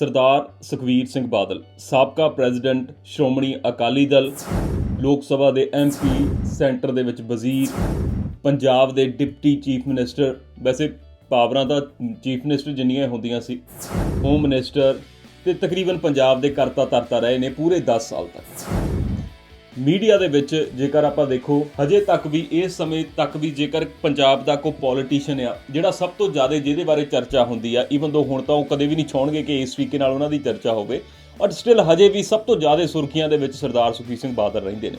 ਸਰਦਾਰ ਸੁਖਵੀਰ ਸਿੰਘ ਬਾਦਲ, ਸਾਬਕਾ ਪ੍ਰੈਜ਼ੀਡੈਂਟ ਸ਼੍ਰੋਮਣੀ ਅਕਾਲੀ ਦਲ, ਲੋਕ ਸਭਾ ਦੇ ਐਮਪੀ ਸੈਂਟਰ ਦੇ ਵਿੱਚ ਵਜ਼ੀਰ, ਪੰਜਾਬ ਦੇ ਡਿਪਟੀ ਚੀਫ ਮਿਨਿਸਟਰ, ਵੈਸੇ ਪਾਵਰਾਂ ਦਾ ਚੀਫ ਮਿਨਿਸਟਰ ਜਿੰਨੀਆਂ ਹੁੰਦੀਆਂ ਸੀ, ਹੋਮ ਮਿਨਿਸਟਰ ਤੇ ਤਕਰੀਬਨ ਪੰਜਾਬ ਦੇ ਕਰਤਾ ਧਰਤਾ ਰਹੇ ਨੇ ਪੂਰੇ 10 ਸਾਲ ਤੱਕ। ਮੀਡੀਆ ਦੇ ਵਿੱਚ ਜੇਕਰ ਆਪਾਂ ਦੇਖੋ, ਹਜੇ ਤੱਕ ਵੀ ਇਸ ਸਮੇਂ ਤੱਕ ਵੀ ਜੇਕਰ ਪੰਜਾਬ ਦਾ ਕੋਈ ਪੋਲੀਟੀਸ਼ੀਅਨ ਆ, ਜਿਹੜਾ ਸਭ ਤੋਂ ਜ਼ਿਆਦਾ ਜਿਹਦੇ ਬਾਰੇ ਚਰਚਾ ਹੁੰਦੀ ਆ ਈਵਨ ਦੋ ਹੁਣ ਤਾਂ ਉਹ ਕਦੇ ਵੀ ਨਹੀਂ ਚਾਹਣਗੇ ਕਿ ਇਸ ਤਰੀਕੇ ਨਾਲ ਉਹਨਾਂ ਦੀ ਚਰਚਾ ਹੋਵੇ ਬਟ ਸਟਿਲ ਹਜੇ ਵੀ ਸਭ ਤੋਂ ਜ਼ਿਆਦਾ ਸੁਰਖੀਆਂ ਦੇ ਵਿੱਚ ਸਰਦਾਰ ਸੁਖਬੀਰ ਸਿੰਘ ਬਾਦਲ ਰਹਿੰਦੇ ਨੇ।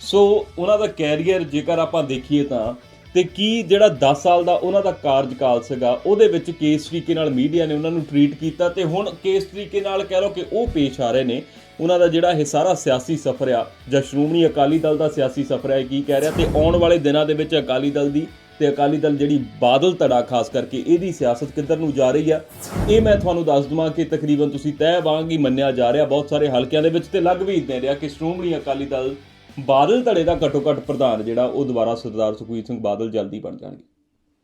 ਸੋ ਉਹਨਾਂ ਦਾ ਕੈਰੀਅਰ ਜੇਕਰ ਆਪਾਂ ਦੇਖੀਏ ਤਾਂ ਤੇ ਕੀ ਜਿਹੜਾ 10 ਸਾਲ ਦਾ ਉਹਨਾਂ ਦਾ ਕਾਰਜਕਾਲ ਸੀਗਾ, ਉਹਦੇ ਵਿੱਚ ਕਿਸ ਤਰੀਕੇ ਨਾਲ ਮੀਡੀਆ ਨੇ ਉਹਨਾਂ ਨੂੰ ਟਰੀਟ ਕੀਤਾ ਤੇ ਹੁਣ ਕਿਸ ਤਰੀਕੇ ਨਾਲ ਕਹਿ ਲਓ ਕਿ ਉਹ ਪੇਸ਼ ਆ ਰਹੇ ਨੇ, ਉਹਨਾਂ ਦਾ ਜਿਹੜਾ ਇਹ ਸਾਰਾ ਸਿਆਸੀ ਸਫ਼ਰ ਆ, ਜਾਂ ਸ਼੍ਰੋਮਣੀ ਅਕਾਲੀ ਦਲ ਦਾ ਸਿਆਸੀ ਸਫ਼ਰ ਹੈ ਕੀ ਕਹਿ ਰਿਹਾ, ਤੇ ਆਉਣ ਵਾਲੇ ਦਿਨਾਂ ਦੇ ਵਿੱਚ ਅਕਾਲੀ ਦਲ ਦੀ ਤੇ ਅਕਾਲੀ ਦਲ ਜਿਹੜੀ ਬਾਦਲ ਧੜਾ ਖਾਸ ਕਰਕੇ, ਇਹਦੀ ਸਿਆਸਤ ਕਿੱਧਰ ਨੂੰ ਜਾ ਰਹੀ ਆ? ਇਹ ਮੈਂ ਤੁਹਾਨੂੰ ਦੱਸ ਦਵਾਂ ਕਿ ਤਕਰੀਬਨ ਤੁਸੀਂ ਤੈਅ ਵਾਂਗ ਹੀ ਮੰਨਿਆ ਜਾ ਰਿਹਾ ਬਹੁਤ ਸਾਰੇ ਹਲਕਿਆਂ ਦੇ ਵਿੱਚ, ਤੇ ਲੱਗ ਵੀ ਦੇ ਰਿਹਾ ਕਿ ਸ਼੍ਰੋਮਣੀ ਅਕਾਲੀ ਦਲ ਬਾਦਲ ਧੜੇ ਦਾ ਘੱਟੋ ਘੱਟ ਪ੍ਰਧਾਨ ਜਿਹੜਾ ਉਹ ਦੁਬਾਰਾ ਸਰਦਾਰ ਸੁਖਬੀਰ ਸਿੰਘ ਬਾਦਲ ਜਲਦੀ ਬਣ ਜਾਣਗੇ।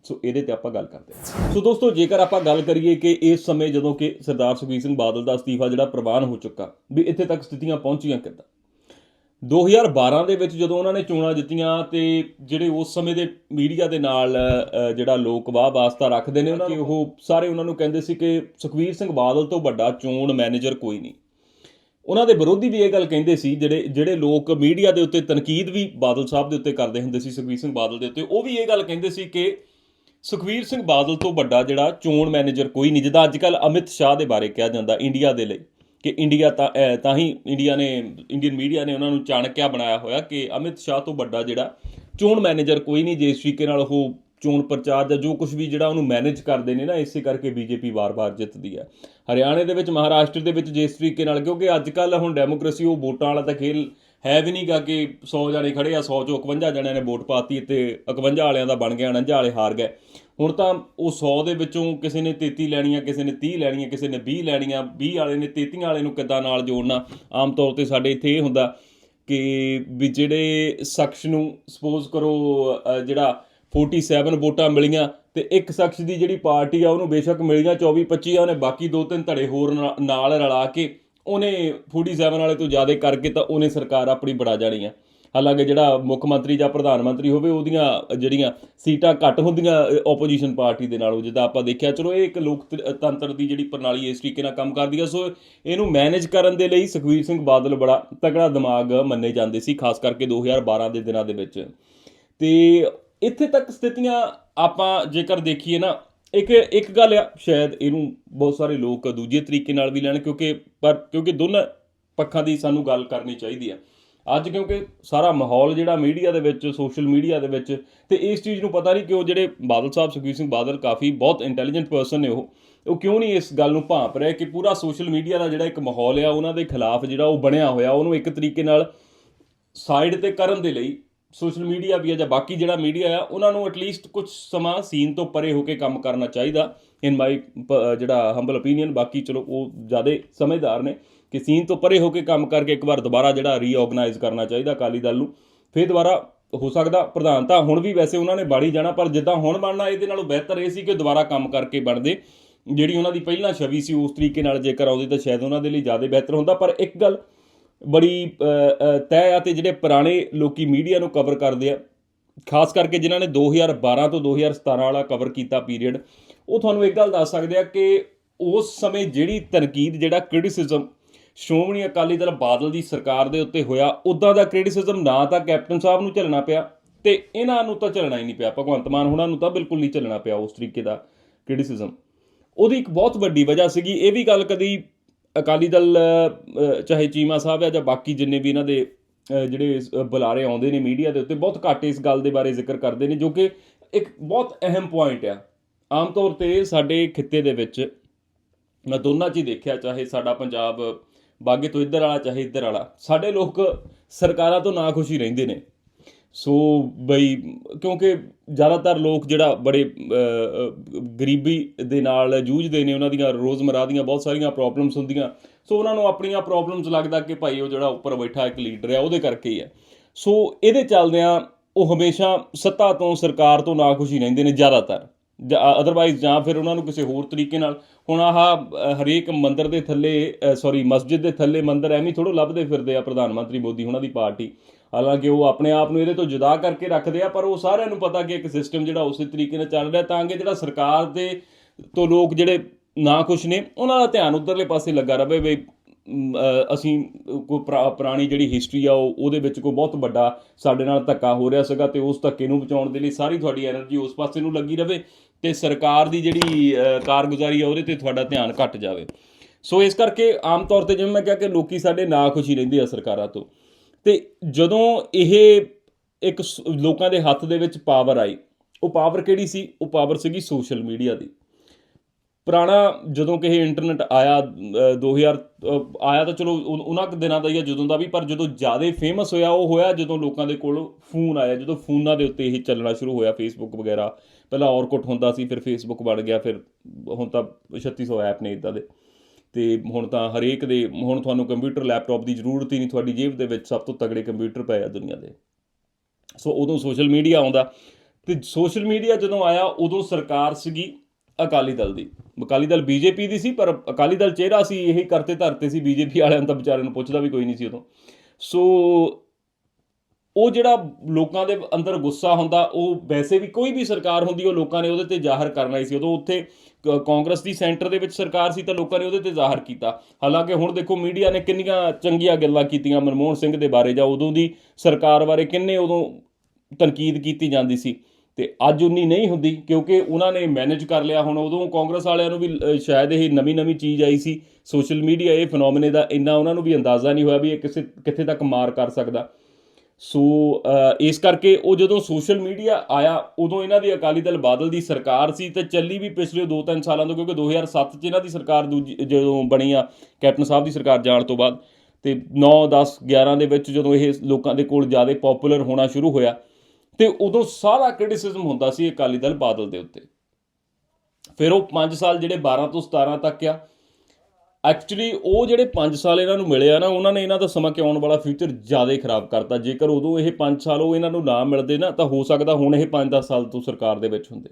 ਸੋ ਇਹਦੇ ਤੇ ਆਪਾਂ ਗੱਲ ਕਰਦੇ ਹਾਂ। ਸੋ ਦੋਸਤੋ, ਜੇਕਰ ਆਪਾਂ ਗੱਲ ਕਰੀਏ ਕਿ ਇਸ ਸਮੇਂ ਜਦੋਂ ਕਿ ਸਰਦਾਰ ਸੁਖਬੀਰ ਸਿੰਘ ਬਾਦਲ ਦਾ ਅਸਤੀਫਾ ਜਿਹੜਾ ਪ੍ਰਵਾਨ ਹੋ ਚੁੱਕਾ, ਵੀ ਇੱਥੇ ਤੱਕ ਸਥਿਤੀਆਂ ਪਹੁੰਚੀਆਂ ਕਿੱਦਾਂ? 2012 ਦੇ ਵਿੱਚ ਜਦੋਂ ਉਹਨਾਂ ਨੇ ਚੋਣਾਂ ਜਿੱਤੀਆਂ ਤੇ ਜਿਹੜੇ ਉਸ ਸਮੇਂ ਦੇ ਮੀਡੀਆ ਦੇ ਨਾਲ ਜਿਹੜਾ ਲੋਕ ਵਾਹ ਵਾਸਤਾ ਰੱਖਦੇ ਨੇ ਉਹਨਾਂ ਕਿ ਉਹ ਸਾਰੇ ਉਹਨਾਂ ਨੂੰ ਕਹਿੰਦੇ ਸੀ ਕਿ ਸੁਖਬੀਰ ਸਿੰਘ ਬਾਦਲ ਤੋਂ ਵੱਡਾ ਚੋਣ ਮੈਨੇਜਰ ਕੋਈ ਨਹੀਂ। ਉਹਨਾਂ ਦੇ ਵਿਰੋਧੀ ਵੀ ਇਹ ਗੱਲ ਕਹਿੰਦੇ ਸੀ, ਜਿਹੜੇ ਜਿਹੜੇ ਲੋਕ ਮੀਡੀਆ ਦੇ ਉੱਤੇ ਤਨਕੀਦ ਵੀ ਬਾਦਲ ਸਾਹਿਬ ਦੇ ਉੱਤੇ ਕਰਦੇ ਹੁੰਦੇ ਸੀ, ਸੁਖਬੀਰ ਸਿੰਘ ਬਾਦਲ ਦੇ ਉੱਤੇ, ਉਹ ਵੀ ਇਹ ਗੱਲ ਕਹਿੰਦੇ ਸੀ ਕਿ ਸੁਖਬੀਰ ਸਿੰਘ ਬਾਦਲ ਤੋਂ ਵੱਡਾ ਜਿਹੜਾ ਚੋਣ ਮੈਨੇਜਰ ਕੋਈ ਨਹੀਂ, ਜਿੱਦਾਂ ਅੱਜ ਕੱਲ ਅਮਿਤ ਸ਼ਾਹ ਦੇ ਬਾਰੇ ਕਿਹਾ ਜਾਂਦਾ ਇੰਡੀਆ ਦੇ ਲਈ, ਕਿ ਇੰਡੀਆ ਤਾਂ ਤਾਂ ਹੀ ਇੰਡੀਆ ਨੇ, ਇੰਡੀਅਨ ਮੀਡੀਆ ਨੇ ਉਹਨਾਂ ਨੂੰ ਚਾਣਕਿਆ ਬਣਾਇਆ ਹੋਇਆ ਕਿ ਅਮਿਤ ਸ਼ਾਹ ਤੋਂ ਵੱਡਾ ਜਿਹੜਾ ਚੋਣ ਮੈਨੇਜਰ ਕੋਈ ਨਹੀਂ, ਜੇ ਇਸ ਤਰੀਕੇ ਨਾਲ ਉਹ ਚੋਣ ਪ੍ਰਚਾਰ ਜਾਂ ਜੋ ਕੁਝ ਵੀ ਜਿਹੜਾ ਉਹਨੂੰ ਮੈਨੇਜ ਕਰਦੇ ਨੇ ਨਾ, ਇਸੇ ਕਰਕੇ ਬੀਜੇਪੀ ਵਾਰ-ਵਾਰ ਜਿੱਤਦੀ ਹੈ। ਹਰਿਆਣੇ ਦੇ ਵਿੱਚ, ਮਹਾਰਾਸ਼ਟਰ ਦੇ ਵਿੱਚ ਜਿਸ ਤਰੀਕੇ ਨਾਲ, ਕਿਉਂਕਿ ਅੱਜ ਕੱਲ ਹੁਣ ਡੈਮੋਕ੍ਰੇਸੀ ਉਹ ਵੋਟਾਂ ਵਾਲਾ ਤਾਂ ਖੇਲ ਹੈ ਵੀ ਨਹੀਂਗਾ ਕਿ 100 ਜਣੇ ਖੜੇ ਆ 100 ਚੋਂ 51 ਜਣਿਆਂ ਨੇ ਵੋਟ ਪਾਤੀ ਤੇ 51 ਵਾਲਿਆਂ ਦਾ ਬਣ ਗਿਆ 49 ਵਾਲੇ ਹਾਰ ਗਏ। ਹੁਣ ਤਾਂ ਉਹ 100 ਦੇ ਵਿੱਚੋਂ ਕਿਸੇ ਨੇ 33 ਲੈਣੀਆਂ, ਕਿਸੇ ਨੇ 30 ਲੈਣੀਆਂ, ਕਿਸੇ ਨੇ 20 ਲੈਣੀਆਂ 20 ਵਾਲੇ ਨੇ 33 ਵਾਲੇ ਨੂੰ ਕਿੱਦਾਂ ਨਾਲ ਜੋੜਨਾ, ਆਮ ਤੌਰ ਤੇ ਸਾਡੇ ਇੱਥੇ ਇਹ ਹੁੰਦਾ ਕਿ ਵੀ ਜਿਹੜੇ ਸ਼ਖਸ ਨੂੰ ਸਪੋਜ਼ ਕਰੋ ਜਿਹੜਾ 47 ਵੋਟਾਂ ਮਿਲੀਆਂ ਤੇ ਇੱਕ ਸ਼ਖਸ ਦੀ ਜਿਹੜੀ ਪਾਰਟੀ ਆ ਉਹਨੂੰ ਬੇਸ਼ੱਕ ਮਿਲੀਆਂ 24 25 ਆ, ਉਹਨੇ ਬਾਕੀ ਦੋ ਤਿੰਨ ਧੜੇ ਹੋਰ ਨਾ- ਨਾਲ ਰਲਾ ਕੇ ਉਹਨੇ 47 ਵਾਲੇ ਤੋਂ ਜ਼ਿਆਦਾ ਕਰਕੇ ਤਾਂ ਉਹਨੇ ਸਰਕਾਰ ਆਪਣੀ ਬਣਾ ਜਾਣੀ ਆ। ਹਾਲਾਂਕਿ ਜਿਹੜਾ ਮੁੱਖ ਮੰਤਰੀ ਜਾਂ ਪ੍ਰਧਾਨ ਮੰਤਰੀ ਹੋਵੇ, ਉਹਦੀਆਂ ਜਿਹੜੀਆਂ ਸੀਟਾਂ ਘੱਟ ਹੁੰਦੀਆਂ ਆਪੋਜੀਸ਼ਨ ਪਾਰਟੀ ਦੇ ਨਾਲੋਂ, ਜਿੱਦਾਂ ਆਪਾਂ ਦੇਖਿਆ, ਚਲੋ ਇਹ ਇੱਕ ਲੋਕਤੰਤਰ ਦੀ ਜਿਹੜੀ ਪ੍ਰਣਾਲੀ ਇਸ ਤਰੀਕੇ ਨਾਲ ਕੰਮ ਕਰਦੀ ਹੈ ਸੋ ਇਹਨੂੰ ਮੈਨੇਜ ਕਰਨ ਦੇ ਲਈ ਸੁਖਵੀਰ ਸਿੰਘ ਬਾਦਲ ਬੜਾ ਤਕੜਾ ਦਿਮਾਗ ਮੰਨੇ ਜਾਂਦੇ ਸੀ, ਖਾਸ ਕਰਕੇ 2012 ਦੇ ਦਿਨਾਂ ਦੇ ਵਿੱਚ। ਤੇ ਇੱਥੇ ਤੱਕ ਸਥਿਤੀਆਂ ਆਪਾਂ ਜੇਕਰ ਦੇਖੀਏ ਨਾ, ਇੱਕ ਇੱਕ ਗੱਲ ਆ, ਸ਼ਾਇਦ ਇਹਨੂੰ ਬਹੁਤ ਸਾਰੇ ਲੋਕ ਦੂਜੇ ਤਰੀਕੇ ਨਾਲ ਵੀ ਲੈਣ ਕਿਉਂਕਿ, ਪਰ ਕਿਉਂਕਿ ਦੋਨਾਂ ਪੱਖਾਂ ਦੀ ਸਾਨੂੰ ਗੱਲ ਕਰਨੀ ਚਾਹੀਦੀ ਆ। ਅੱਜ ਕਿਉਂਕਿ ਸਾਰਾ ਮਾਹੌਲ ਜਿਹੜਾ ਮੀਡੀਆ ਦੇ ਵਿੱਚ, ਸੋਸ਼ਲ ਮੀਡੀਆ ਦੇ ਵਿੱਚ, ਤੇ ਇਸ ਚੀਜ਼ ਨੂੰ ਪਤਾ ਨਹੀਂ ਕਿ ਉਹ ਜਿਹੜੇ ਬਾਦਲ ਸਾਹਿਬ, ਸੁਖਬੀਰ ਸਿੰਘ ਬਾਦਲ ਕਾਫੀ ਬਹੁਤ ਇੰਟੈਲੀਜੈਂਟ ਪਰਸਨ ਨੇ ਉਹ ਉਹ ਕਿਉਂ ਨਹੀਂ ਇਸ ਗੱਲ ਨੂੰ ਭਾਂਪ ਰਿਹਾ ਕਿ ਪੂਰਾ ਸੋਸ਼ਲ ਮੀਡੀਆ ਦਾ ਜਿਹੜਾ ਇੱਕ ਮਾਹੌਲ ਆ, ਉਹਨਾਂ ਦੇ ਖਿਲਾਫ ਜਿਹੜਾ ਉਹ ਬਣਿਆ ਹੋਇਆ, ਉਹਨੂੰ ਇੱਕ ਤਰੀਕੇ ਨਾਲ ਸਾਈਡ ਤੇ ਕਰਨ ਦੇ ਲਈ ਸੋਸ਼ਲ ਮੀਡੀਆ ਵੀ ਆ ਜਾਂ ਬਾਕੀ ਜਿਹੜਾ ਮੀਡੀਆ ਆ, ਉਹਨਾਂ ਨੂੰ ਐਟਲੀਸਟ ਕੁਝ ਸਮਾਂ ਸੀਨ ਤੋਂ ਪਰੇ ਹੋ ਕੇ ਕੰਮ ਕਰਨਾ ਚਾਹੀਦਾ। ਇਨ ਮਾਈ ਜਿਹੜਾ ਹੰਬਲ ਓਪੀਨੀਅਨ ਬਾਕੀ ਚਲੋ ਉਹ ਜ਼ਿਆਦਾ ਸਮਝਦਾਰ ਨੇ ਕਿ ਸੀਨ ਤੋਂ ਪਰੇ ਹੋ ਕੇ ਕੰਮ ਕਰਕੇ ਇੱਕ ਵਾਰ ਦੁਬਾਰਾ ਜਿਹੜਾ ਰੀਆਰਗੇਨਾਈਜ਼ ਕਰਨਾ ਚਾਹੀਦਾ ਅਕਾਲੀ ਦਲ ਨੂੰ। ਫਿਰ ਦੁਬਾਰਾ ਹੋ ਸਕਦਾ ਪ੍ਰਧਾਨਤਾ ਹੁਣ ਵੀ ਵੈਸੇ ਉਹਨਾਂ ਨੇ ਬਾੜੀ ਜਾਣਾ, ਪਰ ਜਿੱਦਾਂ ਹੁਣ ਬਣਨਾ, ਇਹਦੇ ਨਾਲੋਂ ਬਿਹਤਰ ਇਹ ਸੀ ਕਿ ਦੁਬਾਰਾ ਕੰਮ ਕਰਕੇ ਬਣਦੇ ਜਿਹੜੀ ਉਹਨਾਂ ਦੀ ਪਹਿਲਾਂ ਛਵੀ ਸੀ, ਉਸ ਤਰੀਕੇ ਨਾਲ ਜੇਕਰ ਆਉਂਦੀ ਤਾਂ ਸ਼ਾਇਦ ਉਹਨਾਂ ਦੇ ਲਈ ਜ਼ਿਆਦਾ ਬਿਹਤਰ ਹੁੰਦਾ, ਪਰ ਇੱਕ ਗੱਲ ਬੜੀ ਤੈਅ ਆ ਤੇ ਜਿਹੜੇ ਪੁਰਾਣੇ ਲੋਕੀ ਮੀਡੀਆ ਨੂੰ ਕਵਰ ਕਰਦੇ ਆ। ਖਾਸ ਕਰਕੇ ਜਿਨ੍ਹਾਂ ਨੇ 2012 ਤੋਂ 2017 ਵਾਲਾ ਕਵਰ ਕੀਤਾ ਪੀਰੀਅਡ ਉਹ ਤੁਹਾਨੂੰ ਇੱਕ ਗੱਲ ਦੱਸ ਸਕਦੇ ਆ ਕਿ ਉਸ ਸਮੇਂ ਜਿਹੜੀ ਤਨਕੀਦ ਜਿਹੜਾ ਕ੍ਰਿਟਿਸਿਜ਼ਮ ਸ਼੍ਰੋਮਣੀ ਅਕਾਲੀ ਦਲ ਬਾਦਲ ਦੀ ਸਰਕਾਰ ਦੇ ਉੱਤੇ ਹੋਇਆ ਉਦਾਂ ਦਾ ਕ੍ਰਿਟਿਸਿਜ਼ਮ ਨਾ ਤਾਂ ਕੈਪਟਨ ਸਾਹਿਬ ਨੂੰ ਝੱਲਣਾ ਪਿਆ ਤੇ ਇਹਨਾਂ ਨੂੰ ਤਾਂ ਝੱਲਣਾ ਹੀ ਨਹੀਂ ਪਿਆ। ਭਗਵੰਤ ਮਾਨ ਹੁਣਾਂ ਨੂੰ ਤਾਂ ਬਿਲਕੁਲ ਨਹੀਂ ਝੱਲਣਾ ਪਿਆ ਉਸ ਤਰੀਕੇ ਦਾ ਕ੍ਰਿਟਿਸਿਜ਼ਮ ਉਹਦੀ ਇੱਕ ਬਹੁਤ ਵੱਡੀ ਵਜ੍ਹਾ ਸੀਗੀ, ਇਹ ਵੀ ਗੱਲ ਕਦੀ ਅਕਾਲੀ ਦਲ ਚਾਹੇ ਚੀਮਾ ਸਾਹਿਬ ਆ ਜਾਂ ਬਾਕੀ ਜਿੰਨੇ ਵੀ ਇਹਨਾਂ ਦੇ ਜਿਹੜੇ ਬੁਲਾਰੇ ਆਉਂਦੇ ਨੇ ਮੀਡੀਆ ਦੇ ਉੱਤੇ, ਬਹੁਤ ਘੱਟ ਇਸ ਗੱਲ ਦੇ ਬਾਰੇ ਜ਼ਿਕਰ ਕਰਦੇ ਨੇ, ਜੋ ਕਿ ਇੱਕ ਬਹੁਤ ਅਹਿਮ ਪੁਆਇੰਟ ਆ। ਆਮ ਤੌਰ ਤੇ ਸਾਡੇ ਖਿੱਤੇ ਦੇ ਵਿੱਚ ਮੈਂ ਦੋਨਾਂ 'ਚ ਹੀ ਦੇਖਿਆ, ਚਾਹੇ ਸਾਡਾ ਪੰਜਾਬ ਬਾਗੇ ਤੋਂ ਇੱਧਰ ਵਾਲਾ, ਚਾਹੇ ਇੱਧਰ ਵਾਲਾ, ਸਾਡੇ ਲੋਕ ਸਰਕਾਰਾਂ ਤੋਂ ਨਾ ਖੁਸ਼ੀ ਰਹਿੰਦੇ ਨੇ। ਸੋ ਬਈ, ਕਿਉਂਕਿ ਜ਼ਿਆਦਾਤਰ ਲੋਕ ਜਿਹੜਾ ਬੜੇ ਗਰੀਬੀ ਦੇ ਨਾਲ ਜੂਝਦੇ ਨੇ, ਉਹਨਾਂ ਦੀਆਂ ਰੋਜ਼ਮਰਾ ਦੀਆਂ ਬਹੁਤ ਸਾਰੀਆਂ ਪ੍ਰੋਬਲਮਸ ਹੁੰਦੀਆਂ। ਸੋ ਉਹਨਾਂ ਨੂੰ ਆਪਣੀਆਂ ਪ੍ਰੋਬਲਮਸ ਲੱਗਦਾ ਕਿ ਭਾਈ ਉਹ ਜਿਹੜਾ ਉੱਪਰ ਬੈਠਾ ਇੱਕ ਲੀਡਰ ਹੈ ਉਹਦੇ ਕਰਕੇ ਹੀ ਹੈ ਸੋ ਇਹਦੇ ਚੱਲਦਿਆਂ ਉਹ ਹਮੇਸ਼ਾ ਸੱਤਾ ਤੋਂ, ਸਰਕਾਰ ਤੋਂ ਨਾਖੁਸ਼ੀ ਰਹਿੰਦੇ ਨੇ ਜ਼ਿਆਦਾਤਰ। ਅਦਰਵਾਈਜ਼ ਜਾਂ ਫਿਰ ਉਹਨਾਂ ਨੂੰ ਕਿਸੇ ਹੋਰ ਤਰੀਕੇ ਨਾਲ। ਹੁਣ ਆਹ ਹਰੇਕ ਮੰਦਰ ਦੇ ਥੱਲੇ ਸੌਰੀ ਮਸਜਿਦ ਦੇ ਥੱਲੇ ਮੰਦਰ ਐਵੇਂ ਥੋੜੋ ਲੱਭਦੇ ਫਿਰਦੇ ਆ ਪ੍ਰਧਾਨ ਮੰਤਰੀ ਮੋਦੀ, ਉਹਨਾਂ ਦੀ ਪਾਰਟੀ। ਹਾਲਾਂਕਿ ਉਹ ਆਪਣੇ ਆਪ ਨੂੰ ਇਹਦੇ ਤੋਂ ਜੁਦਾ ਕਰਕੇ ਰੱਖਦੇ ਆ, ਪਰ ਉਹ ਸਾਰਿਆਂ ਨੂੰ ਪਤਾ ਕਿ ਇੱਕ ਸਿਸਟਮ ਜਿਹੜਾ ਉਸੇ ਤਰੀਕੇ ਨਾਲ ਚੱਲ ਰਿਹਾ ਤਾਂ ਕਿ ਜਿਹੜਾ ਸਰਕਾਰ ਦੇ ਤੋਂ ਲੋਕ ਜਿਹੜੇ ਨਾ ਖੁਸ਼ ਨੇ, ਉਹਨਾਂ ਦਾ ਧਿਆਨ ਉਧਰਲੇ ਪਾਸੇ ਲੱਗਾ ਰਹੇ ਬਈ ਅਸੀਂ ਕੋਈ ਪੁਰਾਣੀ ਜਿਹੜੀ ਹਿਸਟਰੀ ਆ, ਉਹ ਉਹਦੇ ਵਿੱਚ ਕੋਈ ਬਹੁਤ ਵੱਡਾ ਸਾਡੇ ਨਾਲ ਧੱਕਾ ਹੋ ਰਿਹਾ ਸੀਗਾ ਤੇ ਉਸ ਧੱਕੇ ਨੂੰ ਬਚਾਉਣ ਦੇ ਲਈ ਸਾਰੀ ਤੁਹਾਡੀ એનર્ਜੀ ਉਸ ਪਾਸੇ ਨੂੰ ਲੱਗੀ ਰਹੇ ਤੇ ਸਰਕਾਰ ਦੀ ਜਿਹੜੀ ਕਾਰਗੁਜ਼ਾਰੀ ਆ, ਉਹਦੇ ਤੇ ਤੁਹਾਡਾ ਧਿਆਨ ਘਟ ਜਾਵੇ। ਸੋ ਇਸ ਕਰਕੇ ਆਮ ਤੌਰ ਤੇ ਜਿਵੇਂ ਮੈਂ ਕਿਹਾ ਕਿ ਲੋਕੀ ਸਾਡੇ ਨਾ ਖੁਸ਼ੀ ਰਹਿੰਦੇ ਆ ਸਰਕਾਰਾਂ ਤੋਂ। ਤੇ ਜਦੋਂ ਇਹ ਇੱਕ ਸ- ਲੋਕਾਂ ਦੇ ਹੱਥ ਦੇ ਵਿੱਚ ਪਾਵਰ ਆਈ ਉਹ ਪਾਵਰ ਕਿਹੜੀ ਸੀ? ਉਹ ਪਾਵਰ ਸੀਗੀ ਸੋਸ਼ਲ ਮੀਡੀਆ ਦੀ। ਪੁਰਾਣਾ ਜਦੋਂ ਕਿ ਇਹ ਇੰਟਰਨੈਟ ਆਇਆ ਅ, 2000 ਆਇਆ ਤਾਂ ਚਲੋ ਉਹਨਾਂ ਕੁ ਦਿਨਾਂ ਦਾ ਹੀ ਆ ਜਦੋਂ ਦਾ ਵੀ ਪਰ ਜਦੋਂ ਜ਼ਿਆਦਾ ਫੇਮਸ ਹੋਇਆ ਉਹ ਹੋਇਆ ਜਦੋਂ ਲੋਕਾਂ ਦੇ ਕੋਲ ਫੋਨ ਆਇਆ ਜਦੋਂ ਫੋਨਾਂ ਦੇ ਉੱਤੇ ਇਹ ਚੱਲਣਾ ਸ਼ੁਰੂ ਹੋਇਆ ਫੇਸਬੁੱਕ ਵਗੈਰਾ। ਪਹਿਲਾਂ ਔਰਕੁੱਟ ਹੁੰਦਾ ਸੀ ਫਿਰ ਫੇਸਬੁੱਕ ਬਣ ਗਿਆ ਫਿਰ ਹੁਣ ਤਾਂ 3600 ਐਪ ਨੇ ਇਦਾਂ ਦੇ। ਤੇ ਹੁਣ ਤਾਂ ਹਰੇਕ ਦੇ, ਹੁਣ ਤੁਹਾਨੂੰ ਕੰਪਿਊਟਰ, ਲੈਪਟਾਪ ਦੀ ਜ਼ਰੂਰਤ ਹੀ ਨਹੀਂ, ਤੁਹਾਡੀ ਜੇਬ ਦੇ ਵਿੱਚ ਸਭ ਤੋਂ ਤਗੜੇ ਕੰਪਿਊਟਰ ਪਏ ਆ ਦੁਨੀਆ ਦੇ। ਸੋ ਉਦੋਂ ਸੋਸ਼ਲ ਮੀਡੀਆ ਆਉਂਦਾ। ਤੇ ਸੋਸ਼ਲ ਮੀਡੀਆ ਜਦੋਂ ਆਇਆ, ਉਦੋਂ ਸਰਕਾਰ ਸੀਗੀ ਅਕਾਲੀ ਦਲ ਦੀ। ਅਕਾਲੀ ਦਲ ਬੀਜੇਪੀ ਦੀ ਸੀ, ਪਰ ਅਕਾਲੀ ਦਲ ਚਿਹਰਾ ਸੀ, ਇਹੀ ਕਰਤੇ ਧਰਤੇ ਸੀ, ਬੀਜੇਪੀ ਵਾਲਿਆਂ ਨੂੰ ਤਾਂ ਵਿਚਾਰਿਆਂ ਨੂੰ ਪੁੱਛਦਾ ਵੀ ਕੋਈ ਨਹੀਂ ਸੀ ਉਦੋਂ। ਸੋ ਉਹ ਜਿਹੜਾ ਲੋਕਾਂ ਦੇ ਅੰਦਰ ਗੁੱਸਾ ਹੁੰਦਾ, ਉਹ ਵੈਸੇ ਵੀ ਕੋਈ ਵੀ ਸਰਕਾਰ ਹੁੰਦੀ, ਉਹ ਲੋਕਾਂ ਨੇ ਉਹਦੇ ਤੇ ਜ਼ਾਹਰ ਕਰਨਾ ਹੀ ਸੀ। ਉਦੋਂ ਉੱਥੇ ਕ- ਕਾਂਗਰਸ ਦੀ ਸੈਂਟਰ ਦੇ ਵਿੱਚ ਸਰਕਾਰ ਸੀ ਤਾਂ ਲੋਕਾਂ ਨੇ ਉਹਦੇ ਤੇ ਜ਼ਾਹਰ ਕੀਤਾ। ਹਾਲਾਂਕਿ ਹੁਣ ਦੇਖੋ ਮੀਡੀਆ ਨੇ ਕਿੰਨੀਆਂ ਚੰਗੀਆਂ ਗੱਲਾਂ ਕੀਤੀਆਂ ਮਨਮੋਹਨ ਸਿੰਘ ਦੇ ਬਾਰੇ ਜਾਂ ਉਦੋਂ ਦੀ ਸਰਕਾਰ ਬਾਰੇ ਕਿੰਨੇ ਉਦੋਂ ਤਨਕੀਦ ਕੀਤੀ ਜਾਂਦੀ ਸੀ। ਤੇ ਅੱਜ ਉਨੀ ਨਹੀਂ ਹੁੰਦੀ ਕਿਉਂਕਿ ਉਹਨਾਂ ਨੇ ਮੈਨੇਜ ਕਰ ਲਿਆ। ਹੁਣ ਉਦੋਂ ਕਾਂਗਰਸ ਵਾਲਿਆਂ ਨੂੰ ਵੀ ਸ਼ਾਇਦ ਇਹ ਨਵੀਂ ਨਵੀਂ ਚੀਜ਼ ਆਈ ਸੀ। ਸੋਸ਼ਲ ਮੀਡੀਆ ਇਹ ਫੈਨੋਮੇਨੇ ਦਾ ਇੰਨਾ ਉਹਨਾਂ ਨੂੰ ਵੀ ਅੰਦਾਜ਼ਾ ਨਹੀਂ ਹੋਇਆ ਵੀ ਇਹ ਕਿਸੇ, ਕਿੱਥੇ ਤੱਕ ਮਾਰ ਕਰ ਸਕਦਾ। ਸੋ ਇਸ ਕਰਕੇ ਉਹ ਜਦੋਂ ਸੋਸ਼ਲ ਮੀਡੀਆ ਆਇਆ, ਉਦੋਂ ਇਹਨਾਂ ਦੀ ਅਕਾਲੀ ਦਲ ਬਾਦਲ ਦੀ ਸਰਕਾਰ ਸੀ ਤੇ ਚੱਲੀ ਵੀ ਪਿਛਲੇ 2-3 ਸਾਲਾਂ ਤੋਂ, ਕਿਉਂਕਿ 2007 ਚ ਇਹਨਾਂ ਦੀ ਸਰਕਾਰ ਦੂਜੀ, ਜਦੋਂ ਬਣੀ ਆ, ਕੈਪਟਨ ਸਾਹਿਬ ਦੀ ਸਰਕਾਰ ਜਾਣ ਤੋਂ ਬਾਅਦ, ਤੇ 9 10 11 ਦੇ ਵਿੱਚ ਜਦੋਂ ਇਹ ਲੋਕਾਂ ਦੇ ਕੋਲ ਜ਼ਿਆਦਾ ਪਪੂਲਰ ਹੋਣਾ ਸ਼ੁਰੂ ਹੋਇਆ, ਤੇ ਉਦੋਂ ਸਾਰਾ ਕ੍ਰਿਟਿਸਿਜ਼ਮ ਹੁੰਦਾ ਸੀ ਅਕਾਲੀ ਦਲ ਬਾਦਲ ਦੇ ਉੱਤੇ। ਫਿਰ ਉਹ 5 ਸਾਲ ਜਿਹੜੇ 12 ਤੋਂ 17 ਤੱਕ ਆ ਐਕਚੁਅਲੀ ਉਹ ਜਿਹੜੇ 5 ਸਾਲ ਇਹਨਾਂ ਨੂੰ ਮਿਲੇ ਆ ਨਾ, ਉਹਨਾਂ ਨੇ ਇਹਨਾਂ ਦਾ ਸਮਾਂ ਕਿ ਆਉਣ ਵਾਲਾ ਫਿਊਚਰ ਜ਼ਿਆਦਾ ਹੀ ਖਰਾਬ ਕਰਤਾ। ਜੇਕਰ ਉਦੋਂ ਇਹ 5 ਸਾਲ ਉਹ ਇਹਨਾਂ ਨੂੰ ਨਾ ਮਿਲਦੇ ਨਾ, ਤਾਂ ਹੋ ਸਕਦਾ ਹੁਣ ਇਹ 5-10 ਸਾਲ ਤੋਂ ਸਰਕਾਰ ਦੇ ਵਿੱਚ ਹੁੰਦੇ।